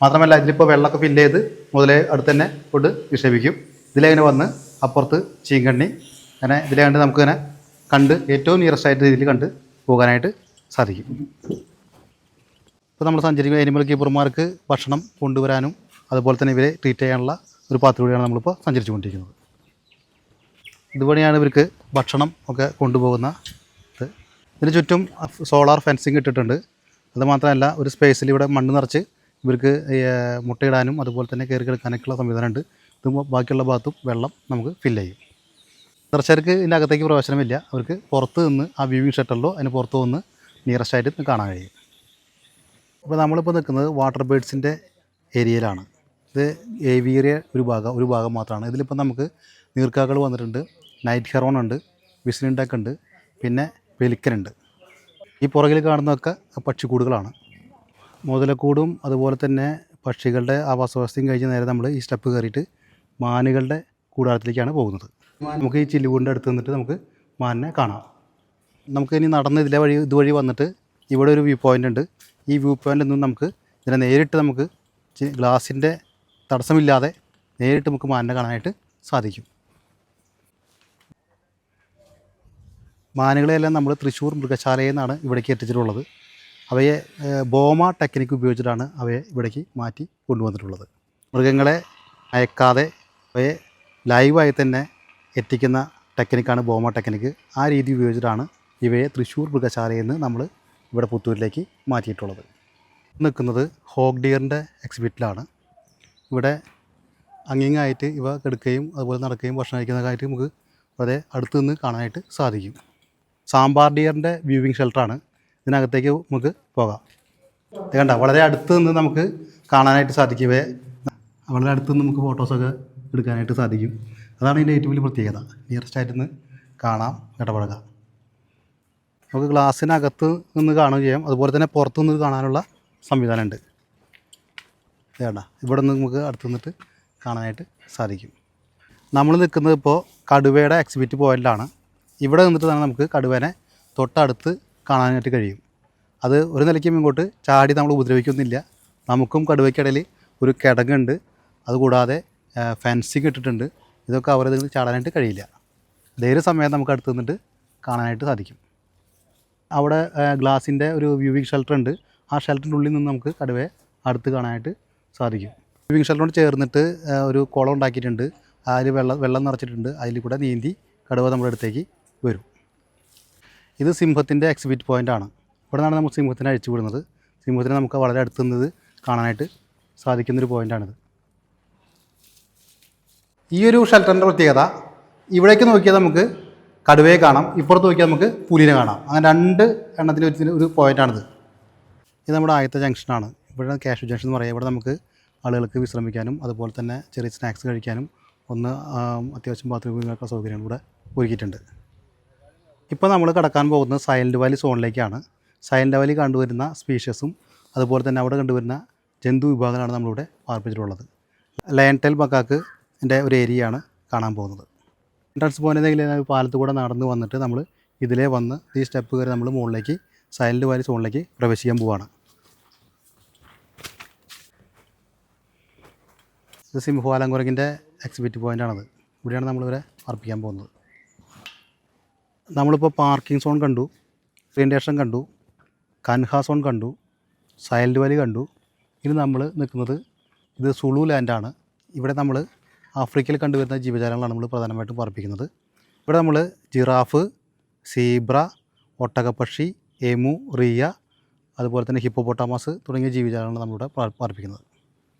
Speaker 1: മാത്രമല്ല ഇതിലിപ്പോൾ വെള്ളമൊക്കെ ഫില്ല് ചെയ്ത് മുതലേ അടുത്ത് തന്നെ കൊണ്ട് നിക്ഷേപിക്കും ഇതിലെങ്ങനെ വന്ന് അപ്പുറത്ത് ചീങ്കണ്ണി അങ്ങനെ ഇതിലെ കണ്ട് നമുക്കിങ്ങനെ കണ്ട് ഏറ്റവും നിയറസ്റ്റ് ആയിട്ട് രീതിയിൽ കണ്ട് പോകാനായിട്ട് സാധിക്കും. ഇപ്പോൾ നമ്മൾ സഞ്ചരിക്കുന്ന അനിമൽ കീപ്പർമാർക്ക് ഭക്ഷണം കൊണ്ടുവരാനും അതുപോലെ തന്നെ ഇവരെ ട്രീറ്റ് ചെയ്യാനുള്ള ഒരു പാത്തിലൂടെയാണ് നമ്മളിപ്പോൾ സഞ്ചരിച്ചുകൊണ്ടിരിക്കുന്നത്. ഇതുവഴിയാണ് ഇവർക്ക് ഭക്ഷണം ഒക്കെ കൊണ്ടുപോകുന്ന ഇത്. ഇതിന് ചുറ്റും സോളാർ ഫെൻസിങ് ഇട്ടിട്ടുണ്ട്. അതുമാത്രമല്ല ഒരു സ്പേസിൽ ഇവിടെ മണ്ണ് നിറച്ച് ഇവർക്ക് മുട്ടയിടാനും അതുപോലെ തന്നെ കയറി കിടക്കാനൊക്കെയുള്ള സംവിധാനമുണ്ട് ഇത് ബാക്കിയുള്ള ഭാഗത്തും വെള്ളം നമുക്ക് ഫില്ല് ചെയ്യും. ദർശകർക്ക് ഇതിന്റെ അകത്തേക്ക് പ്രവേശനമില്ല. അവർക്ക് പുറത്ത് നിന്ന് ആ വ്യൂവിങ് ഷട്ടറിലോ അതിന് പുറത്ത് നിന്ന് നിയറസ്റ്റ് ആയിട്ട് കാണാൻ കഴിയും. അപ്പോൾ നമ്മളിപ്പോൾ നിൽക്കുന്നത് വാട്ടർ ബേഡ്സിന്റെ ഏരിയയിലാണ്. ഇത് ഏവിയറിയ ഒരു ഭാഗം ഒരു ഭാഗം മാത്രമാണ്. ഇതിലിപ്പോൾ നമുക്ക് നീർക്കാക്കൾ വന്നിട്ടുണ്ട് നൈറ്റ് ഹെറോൺ ഉണ്ട് വിസിലിൻഡാക്ക് ഉണ്ട് പിന്നെ പെലിക്കനുണ്ട് ഈ പുറകിൽ കാണുന്നതൊക്കെ പക്ഷിക്കൂടുകളാണ്. മുതലക്കൂടും അതുപോലെ തന്നെ പക്ഷികളുടെ ആവാസ വ്യവസ്ഥയും കഴിഞ്ഞ് നേരെ നമ്മൾ ഈ സ്റ്റെപ്പ് കയറിയിട്ട് മാനുകളുടെ കൂടാരത്തിലേക്കാണ് പോകുന്നത്. നമുക്ക് ഈ ചില്ലുകൊണ്ട് അടുത്ത് നിന്നിട്ട് നമുക്ക് മാനിനെ കാണാം. നമുക്ക് ഇനി നടന്ന് ഇതിലെ വഴി ഇതുവഴി വന്നിട്ട് ഇവിടെ ഒരു വ്യൂ പോയിന്റ് ഉണ്ട്. ഈ വ്യൂ പോയിന്റിൽ നിന്ന് നമുക്ക് ഇതിനെ നേരിട്ട് നമുക്ക് ഗ്ലാസിന്റെ തടസ്സമില്ലാതെ നേരിട്ട് നമുക്ക് മാനിനെ കാണാനായിട്ട് സാധിക്കും. മാനുകളെയെല്ലാം നമ്മൾ തൃശ്ശൂർ മൃഗശാലയിൽ നിന്നാണ് ഇവിടേക്ക് എത്തിച്ചിട്ടുള്ളത്. അവയെ ബോമ ടെക്നിക്ക് ഉപയോഗിച്ചിട്ടാണ് അവയെ ഇവിടേക്ക് മാറ്റി കൊണ്ടുവന്നിട്ടുള്ളത്. മൃഗങ്ങളെ അയക്കാതെ അവയെ ലൈവായി തന്നെ എത്തിക്കുന്ന ടെക്നിക്കാണ് ബോമ ടെക്നിക്ക്. ആ രീതി ഉപയോഗിച്ചിട്ടാണ് ഇവയെ തൃശ്ശൂർ മൃഗശാലയിൽ നിന്ന് നമ്മൾ ഇവിടെ പുത്തൂരിലേക്ക് മാറ്റിയിട്ടുള്ളത്. നിൽക്കുന്നത് ഹോക്ക് ഡിയറിന്റെ എക്സിബിറ്റിലാണ്. ഇവിടെ അങ്ങിങ്ങായിട്ട് ഇവ കിടക്കുകയും അതുപോലെ നടക്കുകയും ഭക്ഷണം കഴിക്കുന്നതായിട്ട് നമുക്ക് വളരെ അടുത്ത് നിന്ന് കാണാനായിട്ട് സാധിക്കും. സാമ്പാർ ഡിയറിന്റെ വ്യൂവിങ് ഷെൽട്ടറാണ്. ഇതിനകത്തേക്ക് നമുക്ക് പോകാം. കണ്ട? വളരെ അടുത്ത് നിന്ന് നമുക്ക് കാണാനായിട്ട് സാധിക്കും ഇവയെ. വളരെ അടുത്ത് നിന്ന് നമുക്ക് ഫോട്ടോസൊക്കെ എടുക്കാനായിട്ട് സാധിക്കും. അതാണ് ഇതിന്റെ ഏറ്റവും വലിയ പ്രത്യേകത. നിയറസ്റ്റ് ആയിട്ട് കാണാം ഇടപഴകാം. നമുക്ക് ഗ്ലാസ്സിനകത്ത് നിന്ന് കാണുകയും അതുപോലെ തന്നെ പുറത്തു നിന്ന് കാണാനുള്ള സംവിധാനമുണ്ട്. വേണ്ട ഇവിടെ നിന്ന് നമുക്ക് അടുത്ത് നിന്നിട്ട് കാണാനായിട്ട് സാധിക്കും. നമ്മൾ നിൽക്കുന്നത് ഇപ്പോൾ കടുവയുടെ എക്സിബിറ്റ് പോയിന്റിലാണ് ഇവിടെ നിന്നിട്ട് തന്നെ നമുക്ക് കടുവേനെ തൊട്ടടുത്ത് കാണാനായിട്ട് കഴിയും. അത് ഒരു നിലയ്ക്കും ഇങ്ങോട്ട് ചാടി നമ്മൾ ഉപദ്രവിക്കുന്നില്ല. നമുക്കും കടുവയ്ക്കിടയിൽ ഒരു കിടങ്ങുണ്ട്. അതുകൂടാതെ ഫെൻസിങ് ഇട്ടിട്ടുണ്ട്. ഇതൊക്കെ അവരതിൽ നിന്ന് ചാടാനായിട്ട് കഴിയില്ല. ധൈര്യ സമയം നമുക്ക് അടുത്ത് നിന്നിട്ട് കാണാനായിട്ട് സാധിക്കും. അവിടെ ഗ്ലാസിന്റെ ഒരു വ്യൂവിങ് ഷെൽട്ടർ ഉണ്ട്. ആ ഷെൽട്ടറിന്റെ ഉള്ളിൽ നിന്ന് നമുക്ക് കടുവയെ അടുത്ത് കാണാനായിട്ട് സാധിക്കും. വ്യൂവിങ് ഷെൽട്ടറോട് ചേർന്നിട്ട് ഒരു കുളം ഉണ്ടാക്കിയിട്ടുണ്ട്. അതിൽ വെള്ളം വെള്ളം നിറച്ചിട്ടുണ്ട്. അതിൽ കൂടെ നീന്തി കടുവ നമ്മുടെ അടുത്തേക്ക് വരും. ഇത് സിംഹത്തിന്റെ എക്സിബിറ്റ് പോയിന്റ് ആണ്. ഇവിടെ നിന്നാണ് നമുക്ക് സിംഹത്തിനെ അഴിച്ചു വിടുന്നത്. സിംഹത്തിനെ നമുക്ക് വളരെ അടുത്ത് നിന്നത് കാണാനായിട്ട് സാധിക്കുന്നൊരു പോയിന്റാണിത് ഈ ഒരു ഷെൽട്ടറിന്റെ പ്രത്യേകത ഇവിടേക്ക് നോക്കിയാൽ നമുക്ക് കടുവയെ കാണാം ഇപ്പുറത്ത് നോക്കിയാൽ നമുക്ക് പുലിനെ കാണാം. അങ്ങനെ രണ്ട് എണ്ണത്തിന്റെ ഒരു ഒരു പോയിന്റാണിത് ഇത് നമ്മുടെ ആദ്യത്തെ ജംഗ്ഷനാണ് ഇവിടെ ക്യാഷ് ജംഗ്ഷൻ എന്ന് പറയുക ഇവിടെ നമുക്ക് ആളുകൾക്ക് വിശ്രമിക്കാനും അതുപോലെ തന്നെ ചെറിയ സ്നാക്സ് കഴിക്കാനും ഒന്ന് അത്യാവശ്യം ബാത്റൂമിനൊക്കെ സൗകര്യങ്ങൾ ഇവിടെ ഒരുക്കിയിട്ടുണ്ട്. ഇപ്പോൾ നമ്മൾ കടക്കാൻ പോകുന്നത് സൈലന്റ് വാലി സോണിലേക്കാണ് സൈലന്റ് വാലി കണ്ടുവരുന്ന സ്പീഷ്യസും അതുപോലെ തന്നെ അവിടെ കണ്ടുവരുന്ന ജന്തു വിഭാഗങ്ങളാണ് നമ്മളിവിടെ പാർപ്പിച്ചിട്ടുള്ളത്. ലയൻ ടെൽ മക്കാക്ക് എന്റെ ഒരു ഏരിയയാണ് കാണാൻ പോകുന്നത്. എൻട്രൻസ് പോയിന്റ് പാലത്ത് കൂടെ നടന്ന് വന്നിട്ട് നമ്മൾ ഇതിലേ വന്ന് ഈ സ്റ്റെപ്പ് കയറി നമ്മൾ മുകളിലേക്ക് സൈലന്റ് വാലി സോണിലേക്ക് പ്രവേശിക്കാൻ പോവുകയാണ് ഇത് സിംഹവാലംകുരങ്ങിന്റെ എക്സിബിറ്റ് പോയിന്റാണത് ഇവിടെയാണ് നമ്മളിവരെ അർപ്പിക്കാൻ പോകുന്നത്. നമ്മളിപ്പോൾ പാർക്കിംഗ് സോൺ കണ്ടു ഓറിയന്റേഷൻ കണ്ടു കൻഹ സോൺ കണ്ടു സൈലന്റ് വാലി കണ്ടു. ഇനി നമ്മൾ നിൽക്കുന്നത് ഇത് സുളു ലാൻഡാണ് ഇവിടെ നമ്മൾ ആഫ്രിക്കയിൽ കണ്ടുവരുന്ന ജീവജാലങ്ങളാണ് നമ്മൾ പ്രധാനമായിട്ടും പറപ്പിക്കുന്നത് ഇവിടെ നമ്മൾ ജിറാഫ് സീബ്ര ഒട്ടകപ്പക്ഷി എമു റിയ അതുപോലെ തന്നെ ഹിപ്പോപ്പൊട്ടാമസ് തുടങ്ങിയ ജീവിജാലങ്ങളാണ് നമ്മളിവിടെ പറപ്പിക്കുന്നത്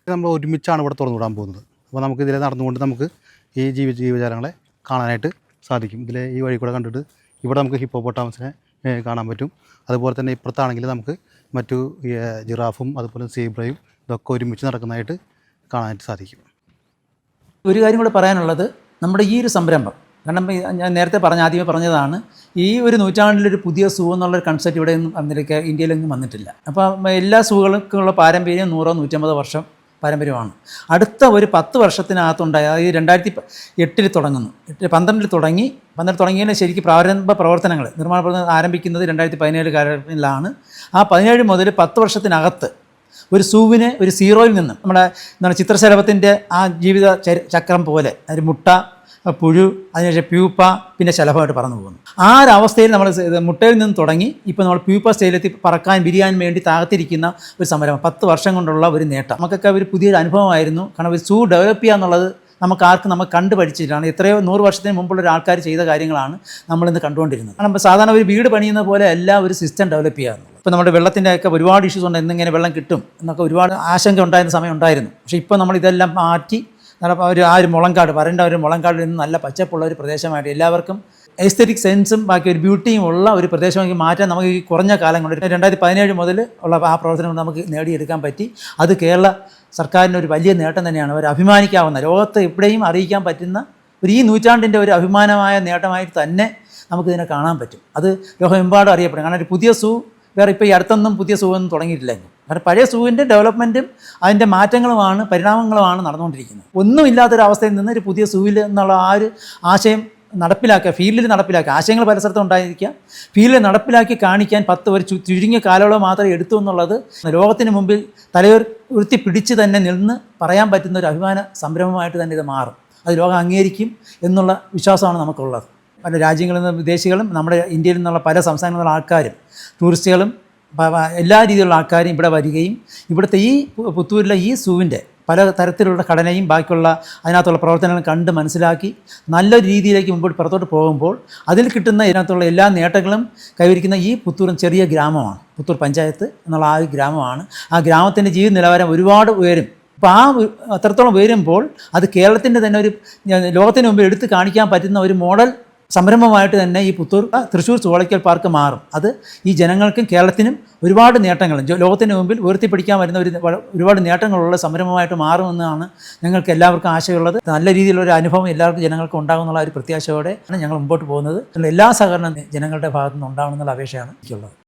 Speaker 1: നമ്മൾ ഒരുമിച്ചാണ് ഇവിടെ തുറന്നു വിടാൻ പോകുന്നത്. അപ്പോൾ നമുക്ക് ഇതിലെ നടന്നുകൊണ്ട് നമുക്ക് ഈ ജീവി ജീവജാലങ്ങളെ കാണാനായിട്ട് സാധിക്കും. ഇതിലെ ഈ വഴി കൂടെ കണ്ടിട്ട് ഇവിടെ നമുക്ക് ഹിപ്പോപ്പൊട്ടാമസിനെ ഏഹ്, കാണാൻ പറ്റും. അതുപോലെ തന്നെ ഇപ്പുറത്താണെങ്കിൽ നമുക്ക് മറ്റു ജിറാഫും അതുപോലെ സീബ്രയും ഇതൊക്കെ ഒരുമിച്ച് നടക്കുന്നതായിട്ട് കാണാനായിട്ട് സാധിക്കും.
Speaker 2: ഒരു കാര്യം കൂടെ പറയാനുള്ളത് നമ്മുടെ ഈ ഒരു സംരംഭം കാരണം ഞാൻ നേരത്തെ പറഞ്ഞ ആദ്യമേ പറഞ്ഞതാണ് ഈ ഒരു നൂറ്റാണ്ടിലൊരു പുതിയ സൂ എന്നുള്ളൊരു കൺസെപ്റ്റ് ഇവിടെ വന്നിരിക്കുക ഇന്ത്യയിലൊന്നും വന്നിട്ടില്ല. അപ്പോൾ എല്ലാ സൂകൾക്കുള്ള പാരമ്പര്യം നൂറോ നൂറ്റമ്പത് വർഷം പാരമ്പര്യമാണ്. അടുത്ത ഒരു പത്ത് വർഷത്തിനകത്തുണ്ടായ ഈ രണ്ടായിരത്തി എട്ടിൽ തുടങ്ങുന്നു. എട്ട് പന്ത്രണ്ടിൽ തുടങ്ങി പന്ത്രണ്ട് തുടങ്ങിയതിന് ശരിക്കും പ്രാരംഭ പ്രവർത്തനങ്ങൾ നിർമ്മാണ പ്രവർത്തനം ആരംഭിക്കുന്നത് രണ്ടായിരത്തി പതിനേഴ് കാലഘട്ടത്തിലാണ് ആ പതിനേഴ് മുതൽ പത്ത് വർഷത്തിനകത്ത് ഒരു സൂവിനെ ഒരു സീറോയിൽ നിന്ന് നമ്മുടെ എന്താണ് ചിത്രശലഭത്തിന്റെ ആ ജീവിത ചക്രം പോലെ ഒരു മുട്ട പുഴു അതിനുശേഷം പ്യൂപ്പ പിന്നെ ശലഭമായിട്ട് പറന്നു പോകുന്നു. ആ ഒരു അവസ്ഥയിൽ നമ്മൾ മുട്ടയിൽ നിന്ന് തുടങ്ങി ഇപ്പോൾ നമ്മൾ പ്യൂപ്പ സ്റ്റേജിലെത്തി പറക്കാൻ വിരിയാൻ വേണ്ടി താകത്തിരിക്കുന്ന ഒരു സമരം പത്ത് വർഷം കൊണ്ടുള്ള ഒരു നേട്ടം. നമുക്കൊക്കെ ഒരു പുതിയൊരു അനുഭവമായിരുന്നു. കാരണം ഒരു സൂ ഡെവലപ്പ് ചെയ്യുക എന്നുള്ളത് നമുക്ക് ആർക്കും നമുക്ക് കണ്ടു പഠിച്ചിട്ടാണ് എത്രയോ നൂറ് വർഷത്തിന് മുമ്പുള്ള ഒരാൾക്കാർ ചെയ്ത കാര്യങ്ങളാണ് നമ്മളിന്ന് കണ്ടുകൊണ്ടിരുന്നത്. നമ്മൾ സാധാരണ ഒരു വീട് പണിയുന്ന പോലെ എല്ലാം ഒരു സിസ്റ്റം ഡെവലപ്പ് ചെയ്യാറുണ്ട്. ഇപ്പോൾ നമ്മുടെ വെള്ളത്തിന്റെ ഒക്കെ ഒരുപാട് ഇഷ്യൂസ് ഉണ്ട്. എന്നിങ്ങനെ വെള്ളം കിട്ടും എന്നൊക്കെ ഒരുപാട് ആശങ്ക ഉണ്ടായിരുന്ന സമയം ഉണ്ടായിരുന്നു. പക്ഷേ ഇപ്പോൾ നമ്മൾ ഇതെല്ലാം മാറ്റി ഒരു ആ ഒരു മുളങ്കാട് വരേണ്ട ഒരു മുളങ്കാട് നിന്ന് നല്ല പച്ചപ്പുള്ള ഒരു പ്രദേശമായിട്ട് എല്ലാവർക്കും എസ്തെറ്റിക് സെൻസും ബാക്കി ഒരു ബ്യൂട്ടിയും ഉള്ള ഒരു പ്രദേശമാക്കി മാറ്റാൻ നമുക്ക് ഈ കുറഞ്ഞ കാലം കൊണ്ട് രണ്ടായിരത്തി പതിനേഴ് മുതൽ ഉള്ള ആ പ്രവർത്തനം നമുക്ക് നേടിയെടുക്കാൻ പറ്റി. അത് കേരള സർക്കാരിന്റെ ഒരു വലിയ നേട്ടം തന്നെയാണ്. അവർ അഭിമാനിക്കാവുന്ന ലോകത്ത് എവിടെയും അറിയിക്കാൻ പറ്റുന്ന ഒരു ഈ നൂറ്റാണ്ടിന്റെ ഒരു അഭിമാനമായ നേട്ടമായിട്ട് തന്നെ നമുക്കിതിനെ കാണാൻ പറ്റും. അത് ലോകമെമ്പാടും അറിയപ്പെടും. കാരണം ഒരു പുതിയ സൂ വേറെ ഇപ്പോൾ ഈ അടുത്തൊന്നും പുതിയ സൂ ഒന്നും തുടങ്ങിയിട്ടില്ല കാരണം പഴയ സൂവിന്റെ ഡെവലപ്മെന്റും അതിന്റെ മാറ്റങ്ങളുമാണ് പരിണാമങ്ങളുമാണ് നടന്നുകൊണ്ടിരിക്കുന്നത്. ഒന്നുമില്ലാത്തൊരവസ്ഥയിൽ നിന്ന് ഒരു പുതിയ സൂവിൽ എന്നുള്ള ആ ഒരു ആശയം നടപ്പിലാക്കുക ഫീൽഡിൽ നടപ്പിലാക്കുക. ആശയങ്ങൾ പല സ്ഥലത്തും ഉണ്ടായിരിക്കാം. ഫീൽഡിൽ നടപ്പിലാക്കി കാണിക്കാൻ പത്ത് ചു- ചുരുങ്ങിയ കാലയളവ് മാത്രമേ എടുത്തു എന്നുള്ളത് ലോകത്തിന് മുമ്പിൽ തലയുർ ഉയർത്തി പിടിച്ച് തന്നെ നിന്ന് പറയാൻ പറ്റുന്ന ഒരു അഭിമാന സംരംഭമായിട്ട് തന്നെ ഇത് മാറും. അത് ലോകം അംഗീകരിക്കും എന്നുള്ള വിശ്വാസമാണ് നമുക്കുള്ളത്. പല രാജ്യങ്ങളിൽ നിന്ന് വിദേശികളും നമ്മുടെ ഇന്ത്യയിൽ നിന്നുള്ള പല സംസ്ഥാനങ്ങളിൽ ആൾക്കാരും ടൂറിസ്റ്റുകളും എല്ലാ രീതിയിലുള്ള ആൾക്കാരും ഇവിടെ വരികയും ഇവിടുത്തെ ഈ പുത്തൂരിലെ ഈ സൂവിന്റെ പല തരത്തിലുള്ള ഘടനയും ബാക്കിയുള്ള അതിനകത്തുള്ള പ്രവർത്തനങ്ങളും കണ്ട് മനസ്സിലാക്കി നല്ല രീതിയിലേക്ക് മുമ്പോട്ട് പുറത്തോട്ട് പോകുമ്പോൾ അതിൽ കിട്ടുന്ന ഇതിനകത്തുള്ള എല്ലാ നേട്ടങ്ങളും കൈവരിക്കുന്ന ഈ പുത്തൂരും ചെറിയ ഗ്രാമമാണ്. പുത്തൂർ പഞ്ചായത്ത് എന്നുള്ള ആ ഗ്രാമമാണ്. ആ ഗ്രാമത്തിന്റെ ജീവിത നിലവാരം ഒരുപാട് ഉയരും. അപ്പോൾ ആ അത്രത്തോളം ഉയരുമ്പോൾ അത് കേരളത്തിന്റെ തന്നെ ഒരു ലോകത്തിന് മുമ്പിൽ എടുത്തു കാണിക്കാൻ പറ്റുന്ന ഒരു മോഡൽ സംരംഭമായിട്ട് തന്നെ ഈ പുത്തൂർ തൃശ്ശൂർ ചുവളയ്ക്കൽ പാർക്ക് മാറും. അത് ഈ ജനങ്ങൾക്കും കേരളത്തിനും ഒരുപാട് നേട്ടങ്ങൾ. ലോകത്തിന് മുമ്പിൽ ഉയർത്തിപ്പിടിക്കാൻ വരുന്ന ഒരു ഒരുപാട് നേട്ടങ്ങളുള്ള സംരംഭമായിട്ട് മാറുമെന്നാണ് ഞങ്ങൾക്ക് എല്ലാവർക്കും ആശയമുള്ളത്. നല്ല രീതിയിലുള്ള ഒരു അനുഭവം എല്ലാവർക്കും ജനങ്ങൾക്ക് ഉണ്ടാകുമെന്നുള്ള ഒരു പ്രത്യാശയോടെ ഞങ്ങൾ മുമ്പോട്ട് പോകുന്നത്. എല്ലാ സഹകരണം ജനങ്ങളുടെ ഭാഗത്തുനിന്ന് നിന്ന് ഉണ്ടാവണമെന്നുള്ള അപേക്ഷയാണ് എനിക്കുള്ളത്.